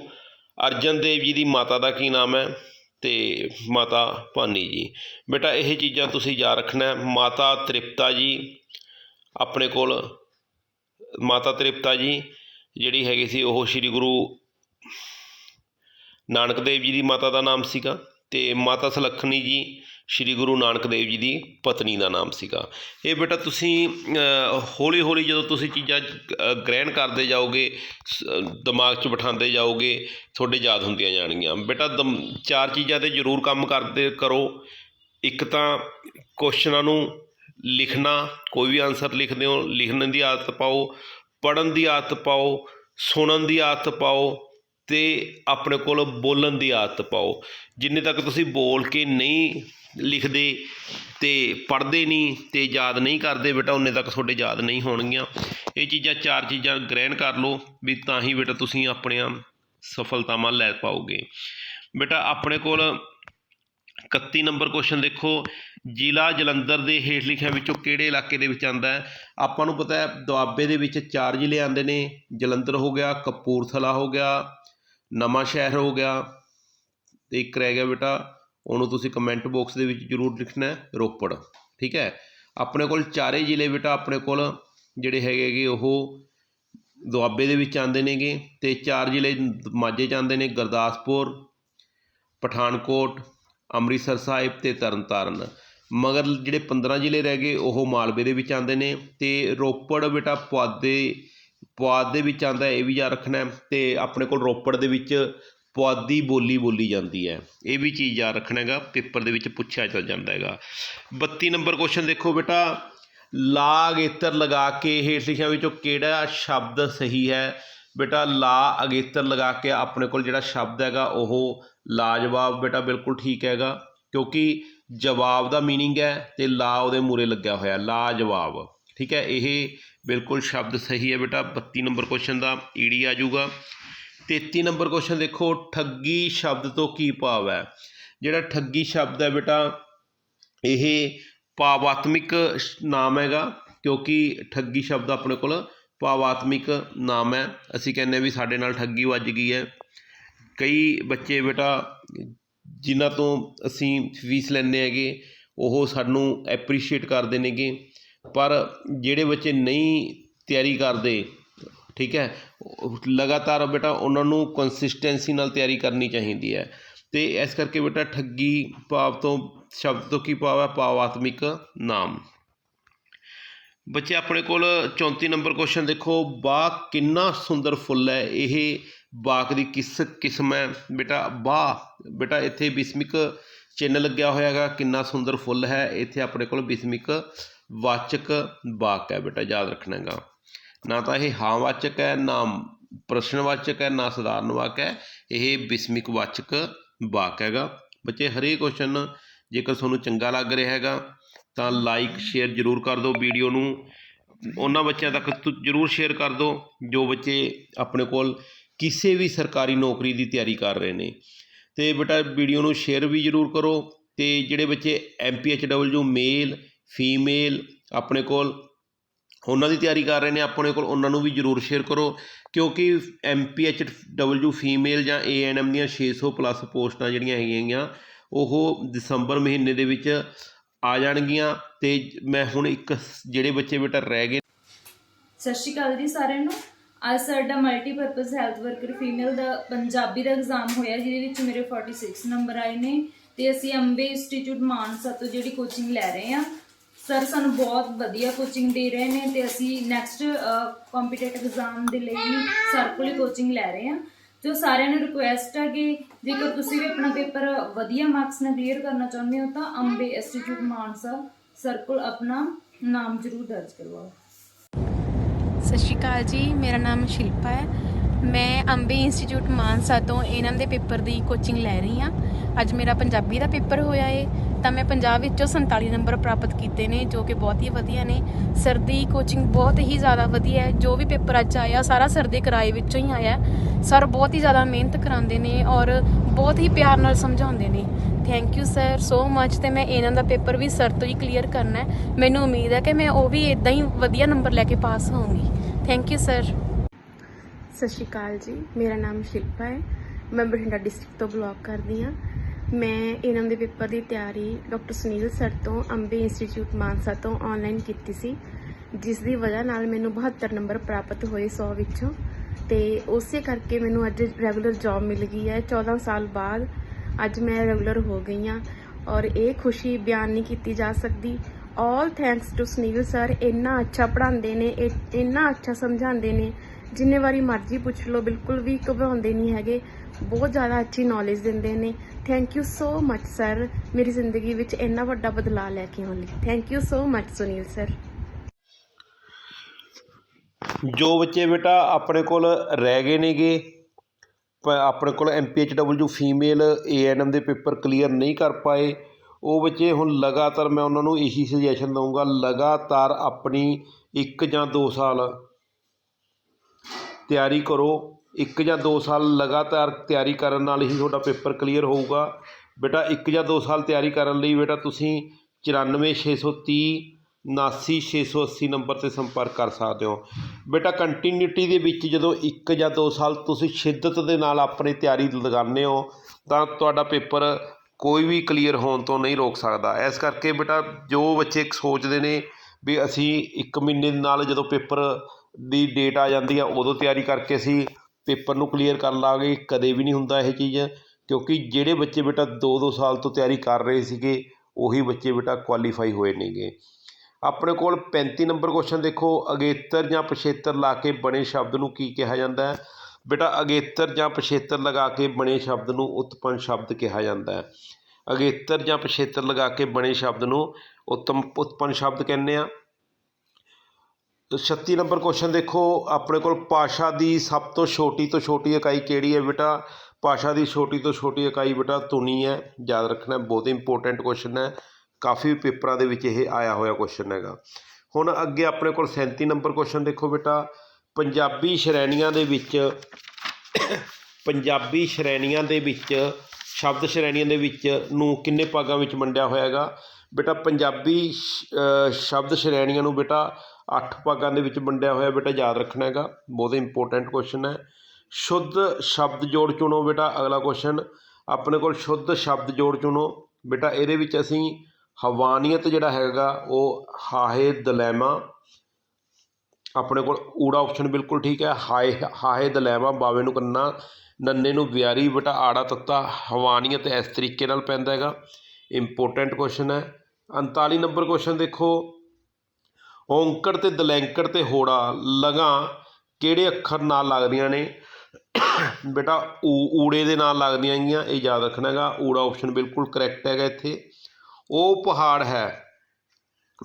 ਅਰਜਨ ਦੇਵ ਜੀ ਦੀ ਮਾਤਾ ਦਾ ਕੀ ਨਾਮ ਹੈ ਤੇ ਮਾਤਾ ਪਾਨੀ ਜੀ ਬੇਟਾ, ਇਹ ਚੀਜ਼ਾਂ ਤੁਸੀਂ ਯਾਦ ਰੱਖਣਾ ਹੈ। ਮਾਤਾ ਤ੍ਰਿਪਤਾ ਜੀ, ਆਪਣੇ ਕੋਲ ਮਾਤਾ ਤ੍ਰਿਪਤਾ ਜੀ ਜਿਹੜੀ ਹੈਗੀ ਸੀ ਉਹ ਸ੍ਰੀ ਗੁਰੂ ਨਾਨਕ ਦੇਵ ਜੀ ਦੀ ਮਾਤਾ ਦਾ ਨਾਮ ਸੀਗਾ ਤੇ ਮਾਤਾ ਸੁਲੱਖਣੀ ਜੀ, ਸ੍ਰੀ ਗੁਰੂ ਨਾਨਕ ਦੇਵ ਜੀ ਦੀ ਪਤਨੀ ਦਾ ਨਾਮ ਸੀਗਾ। ਇਹ ਬੇਟਾ ਤੁਸੀਂ ਹੌਲੀ ਹੌਲੀ ਜਦੋਂ ਤੁਸੀਂ ਚੀਜ਼ਾਂ ਗ੍ਰਹਿਣ ਕਰਦੇ ਜਾਓਗੇ, ਸ- ਦਿਮਾਗ 'ਚ ਬਿਠਾਉਂਦੇ ਜਾਓਗੇ, ਤੁਹਾਡੇ ਯਾਦ ਹੁੰਦੀਆਂ ਜਾਣਗੀਆਂ। ਬੇਟਾ ਦਮ- ਚਾਰ ਚੀਜ਼ਾਂ ਤੇ ਜ਼ਰੂਰ ਕੰਮ ਕਰਦੇ ਕਰੋ। ਇੱਕ ਤਾਂ ਕੁਐਸਚਨਾਂ ਨੂੰ ਲਿਖਣਾ, ਕੋਈ ਵੀ ਆਨਸਰ ਲਿਖਦੇ ਹੋ, ਲਿਖਣ ਦੀ ਆਦਤ ਪਾਓ ਪੜ੍ਹਨ ਦੀ ਆਦਤ ਪਾਓ, ਸੁਣਨ ਦੀ ਆਦਤ ਪਾਓ ਤੇ ਆਪਣੇ ਕੋਲ ਬੋਲਣ ਦੀ ਆਦਤ ਪਾਓ। ਜਿੰਨੇ ਤੱਕ ਤੁਸੀਂ ਬੋਲ ਕੇ ਨਹੀਂ ਲਿਖਦੇ ਤੇ ਪੜ੍ਹਦੇ ਨਹੀਂ ਤੇ ਯਾਦ ਨਹੀਂ ਕਰਦੇ ਬੇਟਾ, ਉਨੇ ਤੱਕ ਤੁਹਾਡੇ ਯਾਦ ਨਹੀਂ ਹੋਣਗੀਆਂ। ਇਹ ਚੀਜ਼ਾਂ ਚਾਰ ਚੀਜ਼ਾਂ ਗ੍ਰਹਿਣ ਕਰ ਲਓ ਵੀ ਤਾਂ ਹੀ ਬੇਟਾ ਤੁਸੀਂ ਆਪਣੀਆਂ ਸਫਲਤਾਵਾਂ ਲੈ ਪਾਓਗੇ। ਬੇਟਾ, ਆਪਣੇ ਕੋਲ 31 ਨੰਬਰ ਕੁਐਸਚਨ ਦੇਖੋ, ਜ਼ਿਲ੍ਹਾ ਜਲੰਧਰ ਦੇ ਹੇਠ ਲਿਖਿਆਂ ਵਿੱਚੋਂ ਕਿਹੜੇ ਇਲਾਕੇ ਦੇ ਵਿੱਚ ਆਂਦਾ ਹੈ? ਆਪਾਂ ਨੂੰ ਪਤਾ ਹੈ, ਦੁਆਬੇ ਦੇ ਵਿੱਚ ਚਾਰ ਜ਼ਿਲ੍ਹੇ ਆਉਂਦੇ ਨੇ, ਜਲੰਧਰ ਹੋ ਗਿਆ, ਕਪੂਰਥਲਾ ਹੋ ਗਿਆ, ਨਵਾਂ ਸ਼ਹਿਰ ਹੋ ਗਿਆ, ਤੇ ਇੱਕ ਰਹਿ ਗਿਆ ਬੇਟਾ, ਉਹਨੂੰ ਤੁਸੀਂ ਕਮੈਂਟ ਬਾਕਸ ਦੇ ਵਿੱਚ ਜ਼ਰੂਰ ਲਿਖਣਾ ਹੈ, ਰੋਪੜ, ਠੀਕ ਹੈ? ਆਪਣੇ ਕੋਲ ਚਾਰੇ ਜ਼ਿਲ੍ਹੇ ਬੇਟਾ, ਆਪਣੇ ਕੋਲ ਜਿਹੜੇ ਹੈਗੇ ਉਹ ਦੁਆਬੇ ਦੇ ਵਿੱਚ ਆਉਂਦੇ ਨੇਗੇ, ਤੇ ਚਾਰ ਜ਼ਿਲ੍ਹੇ ਮਾਝੇ 'ਚ ਆਉਂਦੇ ਨੇ, ਗੁਰਦਾਸਪੁਰ, ਪਠਾਨਕੋਟ ਅੰਮ੍ਰਿਤਸਰ ਸਾਹਿਬ ਤੇ ਤਰਨਤਾਰਨ। ਮਗਰ ਜਿਹੜੇ 15 ਜ਼ਿਲ੍ਹੇ ਰਹਿ ਗਏ, ਉਹ ਮਾਲਵੇ ਦੇ ਵਿੱਚ ਆਉਂਦੇ ਨੇ ਤੇ ਰੋਪੜ ਬੇਟਾ ਪੁਆਧੇ, ਪੁਆਧ ਦੇ ਵਿੱਚ ਆਉਂਦਾ, ਇਹ ਵੀ ਯਾਦ ਰੱਖਣਾ ਹੈ ਤੇ ਆਪਣੇ ਕੋਲ ਰੋਪੜ ਦੇ ਵਿੱਚ ਪੁਆਧੀ ਬੋਲੀ ਬੋਲੀ ਜਾਂਦੀ ਹੈ। ਇਹ ਵੀ ਚੀਜ਼ ਯਾਦ ਰੱਖਣਾ ਹੈਗਾ, ਪੇਪਰ ਦੇ ਵਿੱਚ ਪੁੱਛਿਆ ਜਾਂਦਾ ਹੈਗਾ। 32 ਨੰਬਰ ਕੁਐਸਚਨ ਦੇਖੋ ਬੇਟਾ ਲਾ ਅਗੇਤਰ ਲਗਾ ਕੇ ਹੇਠ ਲਿਖਿਆ ਵਿੱਚੋਂ ਕਿਹੜਾ ਸ਼ਬਦ ਸਹੀ ਹੈ? ਬੇਟਾ, ਲਾ ਅਗੇਤਰ ਲਗਾ ਕੇ ਆਪਣੇ ਕੋਲ ਜਿਹੜਾ ਸ਼ਬਦ ਹੈਗਾ, ਉਹ ਲਾਜਵਾਬ ਬੇਟਾ ਬਿਲਕੁਲ ਠੀਕ ਹੈਗਾ, ਕਿਉਂਕਿ ਜਵਾਬ ਦਾ ਮੀਨਿੰਗ ਹੈ ਤੇ ਲਾ ਉਹਦੇ ਮੂਰੇ ਲੱਗਿਆ ਹੋਇਆ, ਲਾਜਵਾਬ। ਠੀਕ ਹੈ, ਇਹ ਬਿਲਕੁਲ ਸ਼ਬਦ ਸਹੀ ਹੈ ਬੇਟਾ 32 ਨੰਬਰ ਕੁਐਸਚਨ ਦਾ ਈਡੀ ਆ ਜਾਊਗਾ। 33 ਨੰਬਰ ਕੁਐਸਚਨ ਦੇਖੋ, ਠੱਗੀ ਸ਼ਬਦ ਤੋਂ ਕੀ ਭਾਵ ਹੈ? ਜਿਹੜਾ ਠੱਗੀ ਸ਼ਬਦ ਹੈ ਬੇਟਾ, ਇਹ ਭਾਵਾਤਮਿਕ ਨਾਮ ਹੈਗਾ, ਕਿਉਂਕਿ ਠੱਗੀ ਸ਼ਬਦ ਆਪਣੇ ਕੋਲ ਭਾਵਾਤਮਿਕ ਨਾਮ ਹੈ। ਅਸੀਂ ਕਹਿੰਦੇ ਵੀ ਸਾਡੇ ਨਾਲ ਠੱਗੀ ਵੱਜ ਗਈ ਹੈ। ਕਈ ਬੱਚੇ ਬੇਟਾ ਜਿਨ੍ਹਾਂ ਤੋਂ ਅਸੀਂ ਫੀਸ ਲੈਂਦੇ ਹੈਗੇ, ਉਹ ਸਾਨੂੰ ਐਪਰੀਸ਼ੀਏਟ ਕਰਦੇ ਨੇਗੇ। ਪਰ ਜਿਹੜੇ ਬੱਚੇ ਨਹੀਂ ਤਿਆਰੀ ਕਰਦੇ, ਠੀਕ ਹੈ ਲਗਾਤਾਰ ਬੇਟਾ ਉਹਨਾਂ ਨੂੰ ਕੰਸਿਸਟੈਂਸੀ ਨਾਲ ਤਿਆਰੀ ਕਰਨੀ ਚਾਹੀਦੀ ਹੈ। ਅਤੇ ਇਸ ਕਰਕੇ ਬੇਟਾ ਠੱਗੀ ਭਾਵ ਤੋਂ, ਸ਼ਬਦ ਤੋਂ ਕੀ ਭਾਵ ਹੈ? ਭਾਵਾਤਮਿਕ ਨਾਮ। ਬੱਚੇ, ਆਪਣੇ ਕੋਲ 34 ਨੰਬਰ ਕੁਐਸਚਨ ਦੇਖੋ ਬਾਗ ਕਿੰਨਾ ਸੁੰਦਰ ਫੁੱਲ ਹੈ। ਇਹ ਬਾਗ ਦੀ ਕਿਸ ਕਿਸਮ ਹੈ? ਬੇਟਾ, ਬਾਹ, ਬੇਟਾ, ਇੱਥੇ ਬਿਸਮਿਕ ਚਿੰਨ੍ਹ ਲੱਗਿਆ ਹੋਇਆ ਹੈਗਾ। ਕਿੰਨਾ ਸੁੰਦਰ ਫੁੱਲ ਹੈ। ਇੱਥੇ ਆਪਣੇ ਕੋਲ ਬਿਸਮਿਕ ਵਾਚਕ ਬਾਕ ਹੈ ਬੇਟਾ, ਯਾਦ ਰੱਖਣਾ ਹੈਗਾ। ਨਾ ਤਾਂ ਇਹ ਹਾਂ ਵਾਚਕ ਹੈ, ਨਾ ਪ੍ਰਸ਼ਨਵਾਚਕ ਹੈ, ਨਾ ਸਧਾਰਨ ਵਾਕ ਹੈ। ਇਹ ਬਿਸਮਿਕ ਵਾਚਕ ਵਾਕ ਹੈਗਾ। ਬੱਚੇ, ਹਰੇਕ ਕੁਐਸਚਨ ਜੇਕਰ ਤੁਹਾਨੂੰ ਚੰਗਾ ਲੱਗ ਰਿਹਾ ਹੈਗਾ ਤਾਂ ਲਾਈਕ ਸ਼ੇਅਰ ਜ਼ਰੂਰ ਕਰ ਦਿਓ ਵੀਡੀਓ ਨੂੰ। ਉਹਨਾਂ ਬੱਚਿਆਂ ਤੱਕ ਜ਼ਰੂਰ ਸ਼ੇਅਰ ਕਰ ਦਿਓ, ਜੋ ਬੱਚੇ ਆਪਣੇ ਕੋਲ ਕਿਸੇ ਵੀ ਸਰਕਾਰੀ ਨੌਕਰੀ ਦੀ ਤਿਆਰੀ ਕਰ ਰਹੇ ਨੇ। ਤੇ ਬੇਟਾ ਵੀਡੀਓ ਨੂੰ ਸ਼ੇਅਰ ਵੀ ਜ਼ਰੂਰ ਕਰੋ ਤੇ ਜਿਹੜੇ ਬੱਚੇ ਐਮਪੀਐਚਡਬਲਯੂ ਮੇਲ ਫੀਮੇਲ ਆਪਣੇ ਕੋਲ ਉਹਨਾਂ ਦੀ ਤਿਆਰੀ ਕਰ ਰਹੇ ਨੇ, ਆਪਣੇ ਕੋਲ ਉਹਨਾਂ ਨੂੰ ਵੀ ਜ਼ਰੂਰ ਸ਼ੇਅਰ ਕਰੋ। ਕਿਉਂਕਿ ਐਮਪੀਐਚਡਬਲਯੂ ਫੀਮੇਲ ਜਾਂ ਏਐਨਐਮ ਦੀਆਂ 600 ਪਲੱਸ ਪੋਸਟਾਂ ਜਿਹੜੀਆਂ ਹੈਗੀਆਂ, ਉਹ ਦਸੰਬਰ ਮਹੀਨੇ ਦੇ ਵਿੱਚ ਆ ਜਾਣਗੀਆਂ ਤੇ ਮੈਂ ਹੁਣ ਇੱਕ ਜਿਹੜੇ ਬੱਚੇ ਬੇਟਾ ਰਹਿ ਗਏ ਸਤਿ ਸ਼੍ਰੀ ਅਕਾਲ ਜੀ ਸਾਰਿਆਂ ਨੂੰ। ਅੱਜ ਸਾਡਾ ਮਲਟੀਪਰਪਸ ਹੈਲਥ ਵਰਕਰ ਫੀਮੇਲ ਦਾ ਪੰਜਾਬੀ ਦਾ ਐਗਜ਼ਾਮ ਹੋਇਆ, ਜਿਹਦੇ ਵਿੱਚ ਮੇਰੇ 46 ਨੰਬਰ ਆਏ ਨੇ ਤੇ ਅਸੀਂ ਅੰਬੇ ਇੰਸਟੀਚਿਊਟ ਮਾਨਸਾ ਤੋਂ ਜਿਹੜੀ ਕੋਚਿੰਗ ਲੈ ਰਹੇ ਹਾਂ। ਸਰ ਸਾਨੂੰ ਬਹੁਤ ਵਧੀਆ ਕੋਚਿੰਗ ਦੇ ਰਹੇ ਨੇ ਤੇ ਅਸੀਂ ਨੈਕਸਟ ਕੰਪੀਟੀਟਿਵ ਐਗਜ਼ਾਮ ਦੇ ਲਈ ਸਰ ਕੋਲ ਹੀ ਕੋਚਿੰਗ ਲੈ ਰਹੇ ਹਾਂ। ਤੇ ਉਹ ਸਾਰਿਆਂ ਨੂੰ ਰਿਕੁਐਸਟ ਹੈ ਕਿ ਜੇਕਰ ਤੁਸੀਂ ਵੀ ਆਪਣਾ ਪੇਪਰ ਵਧੀਆ ਮਾਰਕਸ ਨਾਲ ਕਲੀਅਰ ਕਰਨਾ ਚਾਹੁੰਦੇ ਹੋ ਤਾਂ ਅੰਬੇ ਇੰਸਟੀਚਿਊਟ ਮਾਨਸਾ ਸਰ ਕੋਲ ਆਪਣਾ ਨਾਮ ਜ਼ਰੂਰ ਦਰਜ ਕਰਵਾਓ। ਸਤਿ ਸ਼੍ਰੀ ਅਕਾਲ ਜੀ, ਮੇਰਾ ਨਾਮ ਸ਼ਿਲਪਾ ਹੈ। ਮੈਂ ਅੰਬੇ ਇੰਸਟੀਚਿਊਟ ਮਾਨਸਾ ਤੋਂ ਇਹਨਾਂ ਦੇ ਪੇਪਰ ਦੀ ਕੋਚਿੰਗ ਲੈ ਰਹੀ ਹਾਂ। ਅੱਜ ਮੇਰਾ ਪੰਜਾਬੀ ਦਾ ਪੇਪਰ ਹੋਇਆ ਏ। ਤਾਂ ਮੈਂ ਪੰਜਾਬ ਵਿੱਚੋਂ 47 ਨੰਬਰ ਪ੍ਰਾਪਤ ਕੀਤੇ ਨੇ, ਜੋ ਕਿ ਬਹੁਤ ਹੀ ਵਧੀਆ ਨੇ। ਸਰ ਦੀ ਕੋਚਿੰਗ ਬਹੁਤ ਹੀ ਜ਼ਿਆਦਾ ਵਧੀਆ ਹੈ। ਜੋ ਵੀ ਪੇਪਰ ਅੱਜ ਆਇਆ, ਸਾਰਾ ਸਰ ਦੇ ਕਿਰਾਏ ਵਿੱਚੋਂ ਹੀ ਆਇਆ ਸਰ ਬਹੁਤ ਹੀ ਜ਼ਿਆਦਾ ਮਿਹਨਤ ਕਰਾਉਂਦੇ ਨੇ ਔਰ ਬਹੁਤ ਹੀ ਪਿਆਰ ਨਾਲ ਸਮਝਾਉਂਦੇ ਨੇ। Thank you sir so much ਤੇ ਮੈਂ ਇਹਨਾਂ ਦਾ ਪੇਪਰ ਵੀ ਸਰ ਤੋਂ ਹੀ ਕਲੀਅਰ ਕਰਨਾ ਹੈ। ਮੈਨੂੰ ਉਮੀਦ ਹੈ ਕਿ ਮੈਂ ਉਹ ਵੀ ਇਦਾਂ ਹੀ ਵਧੀਆ ਨੰਬਰ ਲੈ ਕੇ ਪਾਸ ਹੋਵਾਂਗੀ ਥੈਂਕ ਯੂ ਸਰ ਸਤਿ ਸ਼੍ਰੀ ਅਕਾਲ ਜੀ। ਮੇਰਾ ਨਾਮ ਸ਼ਿਲਪਾ ਹੈ। ਮੈਂ ਬਠਿੰਡਾ ਡਿਸਟ੍ਰਿਕਟ ਤੋਂ ਬਲੌਗ ਕਰਦੀ ਹਾਂ। ਮੈਂ ਇਨਮ ਦੇ ਪੇਪਰ ਦੀ ਤਿਆਰੀ ਡਾਕਟਰ ਸੁਨੀਲ ਸਰ ਤੋਂ, ਅੰਬੇ ਇੰਸਟੀਚਿਊਟ ਮਾਨਸਾ ਤੋਂ ਆਨਲਾਈਨ ਕੀਤੀ ਸੀ, ਜਿਸ ਦੀ ਵਜ੍ਹਾ ਨਾਲ ਮੈਨੂੰ 72 ਨੰਬਰ ਪ੍ਰਾਪਤ ਹੋਏ 100 ਵਿੱਚੋਂ ਤੇ ਉਸੇ ਕਰਕੇ ਮੈਨੂੰ ਅੱਜ ਰੈਗੂਲਰ ਜੌਬ ਮਿਲ ਗਈ ਹੈ। 14 ਸਾਲ ਬਾਅਦ ਅੱਜ ਮੈਂ ਰੈਗੂਲਰ ਹੋ ਗਈ ਹਾਂ ਔਰ ਇਹ ਖੁਸ਼ੀ ਬਿਆਨ ਨਹੀਂ ਕੀਤੀ ਜਾ ਸਕਦੀ। All thanks to Sunil sir, ਇੰਨਾ ਅੱਛਾ ਪੜ੍ਹਾਉਂਦੇ ਨੇ ਇਹ- ਇੰਨਾ ਅੱਛਾ ਸਮਝਾਉਂਦੇ ਨੇ, ਜਿੰਨੇ ਵਾਰੀ ਮਰਜ਼ੀ ਪੁੱਛ ਲਓ, ਬਿਲਕੁਲ ਵੀ ਘਬਰਾਉਂਦੇ ਨਹੀਂ ਹੈਗੇ। ਬਹੁਤ ਜ਼ਿਆਦਾ ਅੱਛੀ ਨੌਲੇਜ ਦਿੰਦੇ ਨੇ। Thank you so much sir ਮੇਰੀ ਜ਼ਿੰਦਗੀ ਵਿੱਚ ਇੰਨਾ ਵੱਡਾ ਬਦਲਾਅ ਲੈ ਕੇ ਆਉਣ ਲਈ thank you so much Sunil sir ਜੋ ਬੱਚੇ ਬੇਟਾ ਆਪਣੇ ਕੋਲ ਰਹਿ ਗਏ ਨੇਗੇ ਆਪਣੇ ਕੋਲ ਐਮਪੀਐਚਡਬਲਯੂ ਫੀਮੇਲ ਏਐਨਐਮ ਦੇ ਪੇਪਰ ਕਲੀਅਰ ਨਹੀਂ ਕਰ ਪਾਏ, ਉਹ ਬੱਚੇ ਹੁਣ ਲਗਾਤਾਰ ਮੈਂ ਉਹਨਾਂ ਨੂੰ ਇਹੀ ਸੁਜੈਸ਼ਨ ਦਊਂਗਾ, ਲਗਾਤਾਰ ਆਪਣੀ ਇੱਕ ਜਾਂ ਦੋ ਸਾਲ ਤਿਆਰੀ ਕਰੋ। ਇੱਕ ਜਾਂ ਦੋ ਸਾਲ ਲਗਾਤਾਰ ਤਿਆਰੀ ਕਰਨ ਨਾਲ ਹੀ ਤੁਹਾਡਾ ਪੇਪਰ ਕਲੀਅਰ ਹੋਊਗਾ। ਬੇਟਾ, ਇੱਕ ਜਾਂ ਦੋ ਸਾਲ ਤਿਆਰੀ ਕਰਨ ਲਈ ਬੇਟਾ ਤੁਸੀਂ 94630 79680 ਨੰਬਰ ਤੇ ਸੰਪਰਕ ਕਰ ਸਕਦੇ ਹੋ। ਬੇਟਾ ਕੰਟੀਨਿਊਟੀ ਦੇ ਵਿੱਚ ਜਦੋਂ ਇੱਕ ਜਾਂ ਦੋ ਸਾਲ ਤੁਸੀਂ ਸ਼ਿੱਦਤ ਦੇ ਨਾਲ ਆਪਣੀ ਤਿਆਰੀ ਲਗਾਉਂਦੇ ਹੋ, ਤਾਂ ਤੁਹਾਡਾ ਪੇਪਰ ਕੋਈ ਵੀ ਕਲੀਅਰ ਹੋਣ ਤੋਂ ਨਹੀਂ ਰੋਕ ਸਕਦਾ। ਇਸ ਕਰਕੇ ਬੇਟਾ, ਜੋ ਬੱਚੇ ਸੋਚਦੇ ਨੇ ਵੀ ਅਸੀਂ ਇੱਕ ਮਹੀਨੇ ਦੇ ਨਾਲ ਜਦੋਂ ਪੇਪਰ ਦੀ ਡੇਟ ਆ ਜਾਂਦੀ ਆ, ਉਦੋਂ ਤਿਆਰੀ ਕਰਕੇ ਅਸੀਂ ਪੇਪਰ ਨੂੰ ਕਲੀਅਰ ਕਰ ਲਾਂਗੇ ਕਦੇ ਵੀ ਨਹੀਂ ਹੁੰਦਾ ਇਹ ਚੀਜ਼, ਕਿਉਂਕਿ ਜਿਹੜੇ ਬੱਚੇ ਬੇਟਾ 2-2 ਸਾਲ ਤੋਂ ਤਿਆਰੀ ਕਰ ਰਹੇ ਸੀਗੇ, ਉਹੀ ਬੱਚੇ ਬੇਟਾ ਕੁਆਲੀਫਾਈ ਹੋਏ ਨੇਗੇ। ਆਪਣੇ ਕੋਲ 35 ਨੰਬਰ ਕੁਐਸਚਨ ਦੇਖੋ, ਅਗੇਤਰ ਜਾਂ ਪਛੇਤਰ ਲਾ ਕੇ ਬਣੇ ਸ਼ਬਦ ਨੂੰ ਕੀ ਕਿਹਾ ਜਾਂਦਾ ਹੈ? ਬੇਟਾ, ਅਗੇਤਰ ਜਾਂ ਪਛੇਤਰ ਲਗਾ ਕੇ ਬਣੇ ਸ਼ਬਦ ਨੂੰ ਉਤਪੰਨ ਸ਼ਬਦ ਕਿਹਾ ਜਾਂਦਾ ਹੈ। ਅਗੇਤਰ ਜਾਂ ਪਛੇਤਰ ਲਗਾ ਕੇ ਬਣੇ ਸ਼ਬਦ ਨੂੰ ਉਤਮ, ਉਤਪੰਨ ਸ਼ਬਦ ਕਹਿੰਦੇ ਆ। 36 ਨੰਬਰ ਕੁਐਸਚਨ ਦੇਖੋ, ਆਪਣੇ ਕੋਲ ਭਾਸ਼ਾ ਦੀ ਸਭ ਤੋਂ ਛੋਟੀ ਤੋਂ ਛੋਟੀ ਇਕਾਈ ਕਿਹੜੀ ਹੈ ਬੇਟਾ? ਭਾਸ਼ਾ ਦੀ ਛੋਟੀ ਤੋਂ ਛੋਟੀ ਇਕਾਈ ਬੇਟਾ ਧੁਨੀ ਹੈ। ਯਾਦ ਰੱਖਣਾ, ਬਹੁਤ ਇੰਪੋਰਟੈਂਟ ਕੁਐਸਚਨ ਹੈ। ਕਾਫੀ ਪੇਪਰਾਂ ਦੇ ਵਿੱਚ ਇਹ ਆਇਆ ਹੋਇਆ ਕੁਐਸਚਨ ਹੈਗਾ। ਹੁਣ ਅੱਗੇ ਆਪਣੇ ਕੋਲ 37 ਨੰਬਰ ਕੁਐਸਚਨ ਦੇਖੋ ਬੇਟਾ। ਪੰਜਾਬੀ ਸ਼੍ਰੇਣੀਆਂ ਦੇ ਵਿੱਚ, ਪੰਜਾਬੀ ਸ਼੍ਰੇਣੀਆਂ ਦੇ ਵਿੱਚ, ਸ਼ਬਦ ਸ਼੍ਰੇਣੀਆਂ ਦੇ ਵਿੱਚ ਨੂੰ ਕਿੰਨੇ ਭਾਗਾਂ ਵਿੱਚ ਵੰਡਿਆ ਹੋਇਆ ਹੈਗਾ? ਬੇਟਾ ਪੰਜਾਬੀ ਸ਼ਬਦ ਸ਼੍ਰੇਣੀਆਂ ਨੂੰ ਬੇਟਾ ਅੱਠ ਭਾਗਾਂ ਦੇ ਵਿੱਚ ਵੰਡਿਆ ਹੋਇਆ ਬੇਟਾ, ਯਾਦ ਰੱਖਣਾ ਹੈਗਾ, ਬਹੁਤ ਇੰਪੋਰਟੈਂਟ ਕੁਐਸਚਨ ਹੈ। ਸ਼ੁੱਧ ਸ਼ਬਦ ਜੋੜ ਚੁਣੋ ਬੇਟਾ, ਅਗਲਾ ਕੁਐਸਚਨ ਆਪਣੇ ਕੋਲ ਸ਼ੁੱਧ ਸ਼ਬਦ ਜੋੜ ਚੁਣੋ। ਬੇਟਾ, ਇਹਦੇ ਵਿੱਚ ਅਸੀਂ ਹਵਾਨੀਅਤ ਜਿਹੜਾ ਹੈਗਾ, ਉਹ ਹਾਏ ਦਲੈਮਾ। ਆਪਣੇ ਕੋਲ ਊੜਾ ਆਪਸ਼ਨ ਬਿਲਕੁਲ ਠੀਕ ਹੈ, ਹਾਏ ਹਾਏ ਦਲੈਮਾ, ਬਾਵੇ ਨੂੰ ਕੰਨਾ, ਨੰਨੇ ਨੂੰ ਵਿਆਰੀ, ਬੇਟਾ ਆੜਾ ਤੱਤਾ, ਹਵਾਨੀਅਤ ਇਸ ਤਰੀਕੇ ਨਾਲ ਪੈਂਦਾ ਹੈਗਾ। ਇੰਪੋਰਟੈਂਟ ਕੁਐਸਚਨ ਹੈ। 39 ਨੰਬਰ ਕੁਐਸਚਨ ਦੇਖੋ। ਔਂਕੜ ਤੇ ਦਲੈਂਕੜ ਤੇ ਹੋੜਾ, ਲਗਾਂ ਕਿਹੜੇ ਅੱਖਰ ਨਾਲ ਲੱਗਦੀਆਂ ਨੇ? ਬੇਟਾ, ਊ, ਊੜੇ ਦੇ ਨਾਲ ਲੱਗਦੀਆਂ ਹੈਗੀਆਂ ਇਹ ਯਾਦ ਰੱਖਣਾ ਹੈਗਾ। ਊੜਾ ਆਪਸ਼ਨ ਬਿਲਕੁਲ ਕਰੈਕਟ ਹੈਗਾ ਇੱਥੇ। ਉਹ ਪਹਾੜ ਹੈ।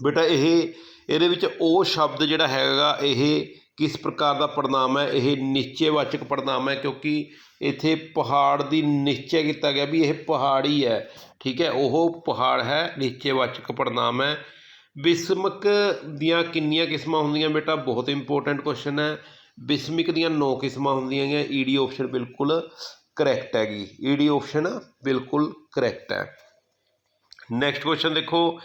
ਬੇਟਾ, ਇਹ, ਇਹਦੇ ਵਿੱਚ ਉਹ ਸ਼ਬਦ ਜਿਹੜਾ ਹੈਗਾ, ਇਹ ਕਿਸ ਪ੍ਰਕਾਰ ਦਾ ਪੜਨਾਮ ਹੈ? ਇਹ ਨਿਸ਼ਚੈਵਾਚਕ ਪੜਨਾਮ ਹੈ, ਕਿਉਂਕਿ ਇੱਥੇ ਪਹਾੜ ਦੀ ਨਿਸ਼ਚੈ ਕੀਤਾ ਗਿਆ ਵੀ ਇਹ ਪਹਾੜੀ ਹੈ। ਠੀਕ ਹੈ, ਉਹ ਪਹਾੜ ਹੈ, ਨਿਸ਼ਚੈਵਾਚਕ ਪੜਨਾਮ ਹੈ। ਬਿਸਮਕ ਦੀਆਂ ਕਿੰਨੀਆਂ ਕਿਸਮਾਂ ਹੁੰਦੀਆਂ ਬੇਟਾ? ਬਹੁਤ ਇੰਪੋਰਟੈਂਟ ਕੁਐਸਚਨ ਹੈ। ਬਿਸਮਿਕ ਦੀਆਂ 9 ਕਿਸਮਾਂ ਹੁੰਦੀਆਂ ਗੀਆਂ। ਈਡੀ ਆਪਸ਼ਨ ਬਿਲਕੁਲ ਕਰੈਕਟ ਹੈਗੀ। ਈਡੀ ਆਪਸ਼ਨ ਬਿਲਕੁਲ ਕਰੈਕਟ ਹੈ। ਨੈਕਸਟ ਕੁਐਸਚਨ ਦੇਖੋ।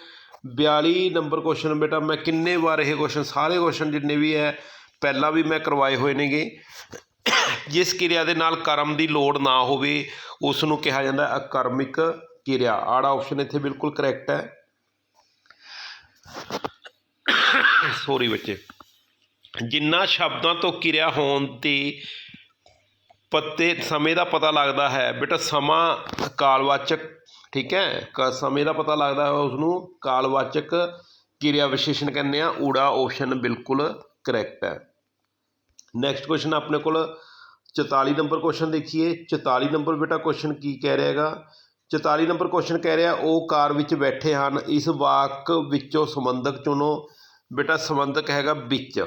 42 ਨੰਬਰ ਕੁਐਸਚਨ ਬੇਟਾ। ਮੈਂ ਕਿੰਨੇ ਵਾਰ ਇਹ ਕੁਐਸਚਨ ਸਾਰੇ ਕੁਐਸਚਨ ਜਿੰਨੇ ਵੀ ਹੈ, ਪਹਿਲਾਂ ਵੀ ਮੈਂ ਕਰਵਾਏ ਹੋਏ ਨੇਗੇ। ਜਿਸ ਕਿਰਿਆ ਦੇ ਨਾਲ ਕਰਮ ਦੀ ਲੋੜ ਨਾ ਹੋਵੇ, ਉਸ ਨੂੰ ਕਿਹਾ ਜਾਂਦਾ ਅਕਰਮਿਕ ਕਿਰਿਆ। ਆੜਾ ਆਪਸ਼ਨ ਇੱਥੇ ਬਿਲਕੁਲ ਕਰੈਕਟ ਹੈ। ਸੋਰੀ ਬੱਚੇ। ਜਿੰਨਾ ਸ਼ਬਦਾਂ ਤੋਂ ਕਿਰਿਆ ਹੋਣ ਤੇ ਪੱਤੇ, ਸਮੇਂ ਦਾ ਪਤਾ ਲੱਗਦਾ ਹੈ, ਬੇਟਾ ਸਮਾਂ ਕਾਲਵਾਚਕ, ਠੀਕ ਹੈ? ਕ, ਸਮੇਂ ਦਾ ਪਤਾ ਲੱਗਦਾ ਹੈ ਉਸ ਨੂੰ ਕਾਲਵਾਚਕ ਕਿਰਿਆ ਵਿਸ਼ੇਸ਼ਣ ਕਹਿੰਦੇ ਆ, ਊੜਾ ਆਪਸ਼ਨ ਬਿਲਕੁਲ ਕਰੈਕਟ ਹੈ। ਨੈਕਸਟ ਕੁਐਸਚਨ ਆਪਣੇ ਕੋਲ 44 ਨੰਬਰ ਕੁਐਸਚਨ ਦੇਖੀਏ। 44 ਨੰਬਰ ਬੇਟਾ ਕੁਐਸਚਨ ਕੀ ਕਹਿ ਰਿਹਾ ਹੈਗਾ? 44 ਨੰਬਰ ਕੁਐਸਚਨ ਕਹਿ ਰਿਹਾ, ਉਹ ਕਾਰ ਵਿੱਚ ਬੈਠੇ ਹਨ। ਇਸ ਵਾਕ ਵਿੱਚੋਂ ਸੰਬੰਧਕ ਚੁਣੋ। ਬੇਟਾ, ਸੰਬੰਧਕ ਹੈਗਾ ਵਿੱਚ।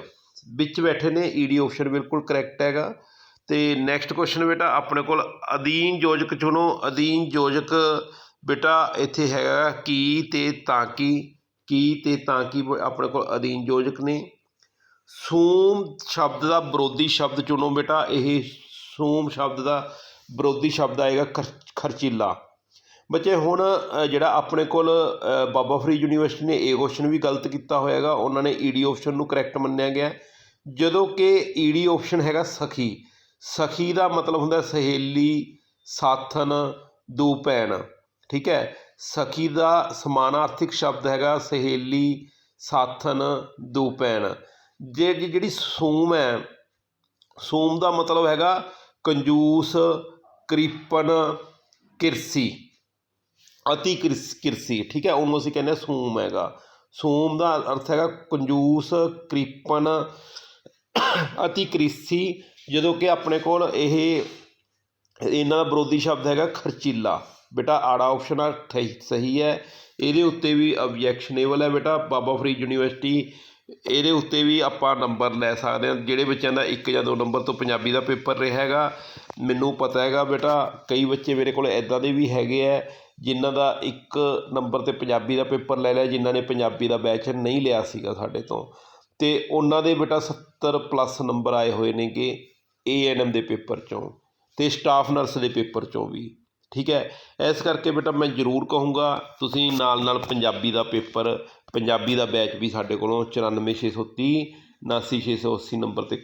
ਵਿੱਚ ਬੈਠੇ ਨੇ ਈਡੀ ਆਪਸ਼ਨ ਬਿਲਕੁਲ ਕਰੈਕਟ ਹੈਗਾ। ਤੇ ਨੈਕਸਟ ਕੁਐਸਚਨ ਬੇਟਾ, ਆਪਣੇ ਕੋਲ ਅਧੀਨ ਯੋਜਕ ਚੁਣੋ। ਅਧੀਨ ਯੋਜਕ ਬੇਟਾ ਇੱਥੇ ਹੈਗਾ ਕੀ ਤੇ ਤਾਂ ਕੀ। ਕੀ ਤੇ ਤਾਂ ਕੀ ਆਪਣੇ ਕੋਲ ਅਧੀਨ ਯੋਜਕ ਨੇ। ਸੂਮ ਸ਼ਬਦ ਦਾ ਵਿਰੋਧੀ ਸ਼ਬਦ ਚੁਣੋ ਬੇਟਾ। ਇਹ ਸੂਮ ਸ਼ਬਦ ਦਾ ਵਿਰੋਧੀ ਸ਼ਬਦ ਆਏਗਾ ਖਰ- ਖਰਚੀਲਾ। ਬੱਚੇ, ਹੁਣ ਜਿਹੜਾ ਆਪਣੇ ਕੋਲ ਬਾਬਾ ਫਰੀਦ ਯੂਨੀਵਰਸਿਟੀ ਨੇ ਇਹ ਕੁਐਸਚਨ ਵੀ ਗਲਤ ਕੀਤਾ ਹੋਇਆ ਹੋਇਆਗਾ। ਉਹਨਾਂ ਨੇ ਈ ਡੀ ਓਪਸ਼ਨ ਨੂੰ ਕਰੈਕਟ ਮੰਨਿਆ ਗਿਆ। ਜਦੋਂ ਕਿ ਈ ਡੀ ਓਪਸ਼ਨ ਹੈਗਾ ਸਖੀ। ਸਖੀ ਦਾ ਮਤਲਬ ਹੁੰਦਾ ਸਹੇਲੀ ਸਾਥਨ ਦੂ ਭੈਣ। ਠੀਕ ਹੈ? ਸਖੀ ਦਾ ਸਮਾਨਾਰਥਿਕ ਸ਼ਬਦ ਹੈਗਾ ਸਹੇਲੀ ਸਾਥਨ ਦੂ ਭੈਣ। ਜੇ ਜੇ- ਜਿਹੜੀ ਸੂਮ ਹੈ, ਸੂਮ ਦਾ ਮਤਲਬ ਹੈਗਾ ਕੰਜੂਸ, ਕ੍ਰਿਪਨ, ਕਿਰਸੀ। ਅਤੀ ਕਿਰਸ, ਕਿਰਸੀ, ਠੀਕ ਹੈ? ਉਹਨੂੰ ਅਸੀਂ ਕਹਿੰਦੇ ਹਾਂ ਸੂਮ ਹੈਗਾ। ਸੂਮ ਦਾ ਅਰਥ ਹੈਗਾ ਕੰਜੂਸ, ਕ੍ਰਿਪਨ, ਅਤੀ ਕ੍ਰਿਸੀ, ਜਦੋਂ ਕਿ ਆਪਣੇ ਕੋਲ ਇਹ, ਇਹਨਾਂ ਦਾ ਵਿਰੋਧੀ ਸ਼ਬਦ ਹੈਗਾ ਖਰਚੀਲਾ। ਬੇਟਾ, ਆੜਾ ਆਪਸ਼ਨ ਆ ਸਹੀ ਹੈ। ਇਹਦੇ ਉੱਤੇ ਵੀ ਆਬਜੈਕਸ਼ਨੇਬਲ ਹੈ ਬੇਟਾ, ਬਾਬਾ ਫਰੀਦ ਯੂਨੀਵਰਸਿਟੀ, ਇਹਦੇ ਉੱਤੇ ਵੀ ਆਪਾਂ ਨੰਬਰ ਲੈ ਸਕਦੇ ਹਾਂ, ਜਿਹੜੇ ਬੱਚਿਆਂ ਦਾ ਇੱਕ ਜਾਂ ਦੋ ਨੰਬਰ ਤੋਂ ਪੰਜਾਬੀ ਦਾ ਪੇਪਰ ਰਿਹਾ ਹੈਗਾ। ਮੈਨੂੰ ਪਤਾ ਹੈਗਾ ਬੇਟਾ, ਕਈ ਬੱਚੇ ਮੇਰੇ ਕੋਲ ਐਦਾਂ ਦੇ ਵੀ ਹੈਗੇ ਹੈ ਜਿਨ੍ਹਾਂ ਦਾ ਇੱਕ ਨੰਬਰ ਤੇ ਪੰਜਾਬੀ ਦਾ ਪੇਪਰ ਲੈ ਲਿਆ, ਜਿਨ੍ਹਾਂ ਨੇ ਪੰਜਾਬੀ ਦਾ ਬੈਚ ਨਹੀਂ ਲਿਆ ਸੀਗਾ ਸਾਡੇ ਤੋਂ। ਅਤੇ ਉਹਨਾਂ ਦੇ ਬੇਟਾ 70 ਪਲੱਸ ਨੰਬਰ ਆਏ ਹੋਏ ਨੇਗੇ ਏਐਨਐਮ ਦੇ ਪੇਪਰ ਚੋਂ ਅਤੇ ਸਟਾਫ ਨਰਸ ਦੇ ਪੇਪਰ ਚੋਂ ਵੀ। ਠੀਕ ਹੈ? ਇਸ ਕਰਕੇ ਬੇਟਾ ਮੈਂ ਜ਼ਰੂਰ ਕਹੂੰਗਾ, ਤੁਸੀਂ ਨਾਲ ਨਾਲ ਪੰਜਾਬੀ ਦਾ ਪੇਪਰ, ਪੰਜਾਬੀ ਦਾ ਬੈਚ ਵੀ ਸਾਡੇ ਕੋਲੋਂ 94630 79680 ਨੰਬਰ ਤੇ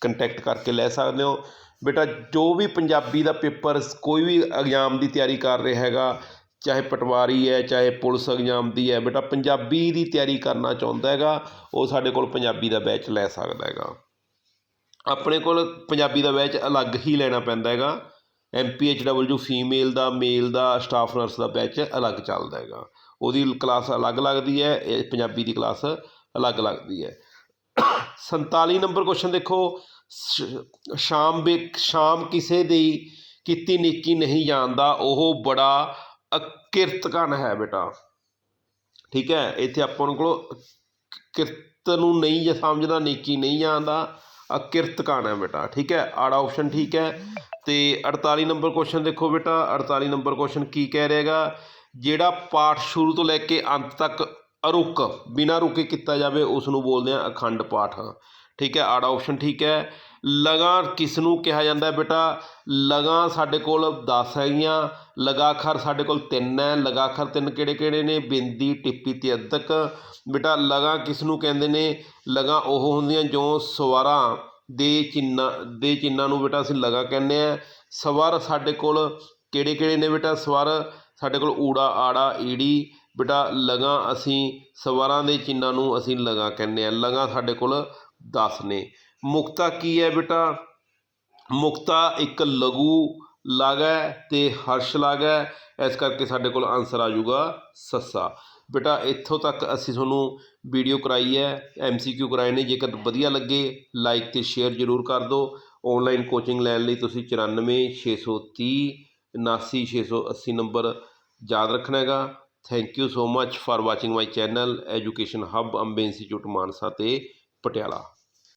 ਕੰਟੈਕਟ ਕਰਕੇ ਲੈ ਸਕਦੇ ਹੋ। ਬੇਟਾ, ਜੋ ਵੀ ਪੰਜਾਬੀ ਦਾ ਪੇਪਰ ਕੋਈ ਵੀ ਇਗਜ਼ਾਮ ਦੀ ਤਿਆਰੀ ਕਰ ਰਿਹਾ ਹੈਗਾ, ਚਾਹੇ ਪਟਵਾਰੀ ਹੈ, ਚਾਹੇ ਪੁਲਿਸ ਇਗਜ਼ਾਮ ਦੀ ਹੈ, ਬੇਟਾ ਪੰਜਾਬੀ ਦੀ ਤਿਆਰੀ ਕਰਨਾ ਚਾਹੁੰਦਾ ਹੈਗਾ, ਉਹ ਸਾਡੇ ਕੋਲ ਪੰਜਾਬੀ ਦਾ ਬੈਚ ਲੈ ਸਕਦਾ ਹੈਗਾ। ਆਪਣੇ ਕੋਲ ਪੰਜਾਬੀ ਦਾ ਬੈਚ ਅਲੱਗ ਹੀ ਲੈਣਾ ਪੈਂਦਾ ਹੈਗਾ। M P H W female ਦਾ ਮੇਲ ਦਾ ਸਟਾਫ ਨਰਸ ਦਾ ਬੈਚ ਅਲੱਗ ਚੱਲਦਾ ਹੈਗਾ। ਉਹਦੀ ਕਲਾਸ ਅਲੱਗ ਲੱਗਦੀ ਹੈ, ਇਹ ਪੰਜਾਬੀ ਦੀ ਕਲਾਸ ਅਲੱਗ ਲੱਗਦੀ ਹੈ। 47 ਨੰਬਰ ਕੁਐਸਚਨ ਦੇਖੋ। ਸ਼- ਸ਼ਾਮ ਬੇ, ਸ਼ਾਮ ਕਿਸੇ ਦੀ ਕੀਤੀ ਨੇਕੀ ਨਹੀਂ ਜਾਣਦਾ, ਉਹ ਬੜਾ ਅਕਿਰਤਕਨ ਹੈ ਬੇਟਾ। ਠੀਕ ਹੈ? ਇੱਥੇ ਆਪਾਂ ਨੂੰ ਕੋਲ ਕਿਰਤ ਨੂੰ ਨਹੀਂ ਸਮਝਦਾ, ਨੇਕੀ ਨਹੀਂ ਜਾਣਦਾ, ਅਕਿਰਤਕਨ ਹੈ ਬੇਟਾ। ਠੀਕ ਹੈ? ਆੜਾ ਆਪਸ਼ਨ ਠੀਕ ਹੈ। ਤੇ 48 ਨੰਬਰ ਕੁਐਸਚਨ ਦੇਖੋ ਬੇਟਾ। 48 ਨੰਬਰ ਕੁਐਸਚਨ ਕੀ ਕਹਿ ਰਿਹਾਗਾ? ਜਿਹੜਾ ਪਾਠ ਸ਼ੁਰੂ ਤੋਂ ਲੈ ਕੇ ਅੰਤ ਤੱਕ ਅਰੁਕ, ਬਿਨਾਂ ਰੁਕੇ ਕੀਤਾ ਜਾਵੇ ਉਸ ਨੂੰ ਬੋਲਦੇ ਆ ਅਖੰਡ ਪਾਠ। ਠੀਕ ਹੈ, ਆੜਾ ਆਪਸ਼ਨ ਠੀਕ ਹੈ। ਲਗਾਂ ਕਿਸ ਨੂੰ ਕਿਹਾ ਜਾਂਦਾ ਬੇਟਾ? ਲਗਾਂ ਸਾਡੇ ਕੋਲ 10 ਹੈਗੀਆਂ, ਲਗਾਖਰ ਸਾਡੇ ਕੋਲ 3 ਹੈ। ਲਗਾਖਰ ਤਿੰਨ ਕਿਹੜੇ ਕਿਹੜੇ ਨੇ? ਬਿੰਦੀ, ਟਿੱਪੀ ਤੇ ਅੱਧਕ ਬੇਟਾ, ਲਗਾਂ ਕਿਸ ਨੂੰ ਕਹਿੰਦੇ ਨੇ? ਲਗਾਂ ਉਹ ਹੁੰਦੀਆਂ ਜੋ ਸਵਾਰਾਂ ਦੇ ਚਿੰਨਾਂ ਦੇ ਚਿੰਨਾਂ ਨੂੰ ਬੇਟਾ ਅਸੀਂ ਲਗਾ ਕਹਿੰਦੇ ਆ ਸਵਰ ਸਾਡੇ ਕੋਲ ਕਿਹੜੇ ਕਿਹੜੇ ਨੇ ਬੇਟਾ? ਸਵਰ ਸਾਡੇ ਕੋਲ ਊੜਾ, ਆੜਾ, ਈੜੀ। ਬੇਟਾ, ਲਗਾ ਅਸੀਂ ਸਵਰਾਂ ਦੇ ਚਿੰਨਾਂ ਨੂੰ ਅਸੀਂ ਲਗਾ ਕਹਿੰਦੇ ਆ ਲਗਾ ਸਾਡੇ ਕੋਲ 10 ਨੇ। ਮੁਕਤਾ ਕੀ ਹੈ ਬੇਟਾ? ਮੁਕਤਾ ਇੱਕ ਲਘੂ ਲਗ ਹੈ ਤੇ ਹਰਸ਼ ਲਗ ਹੈ। ਇਸ ਕਰਕੇ ਸਾਡੇ ਕੋਲ ਆਨਸਰ ਆ ਜਾਊਗਾ ਸੱਸਾ। ਬੇਟਾ, ਇੱਥੋਂ ਤੱਕ ਅਸੀਂ ਤੁਹਾਨੂੰ ਵੀਡੀਓ ਕਰਾਈ ਹੈ ਐਮਸੀਕਿਊ ਕਰਾਏ ਨੇ। ਜੇਕਰ ਵਧੀਆ ਲੱਗੇ ਲਾਈਕ ਤੇ ਸ਼ੇਅਰ ਜ਼ਰੂਰ ਕਰ ਦਿਓ। ਆਨਲਾਈਨ ਕੋਚਿੰਗ ਲੈਣ ਲਈ ਤੁਸੀਂ 94630 79680 ਨੰਬਰ ਯਾਦ ਰੱਖਣਾ ਹੈਗਾ। Thank you so much for watching my channel education hub Ambe institute Mansa ਤੇ ਪਟਿਆਲਾ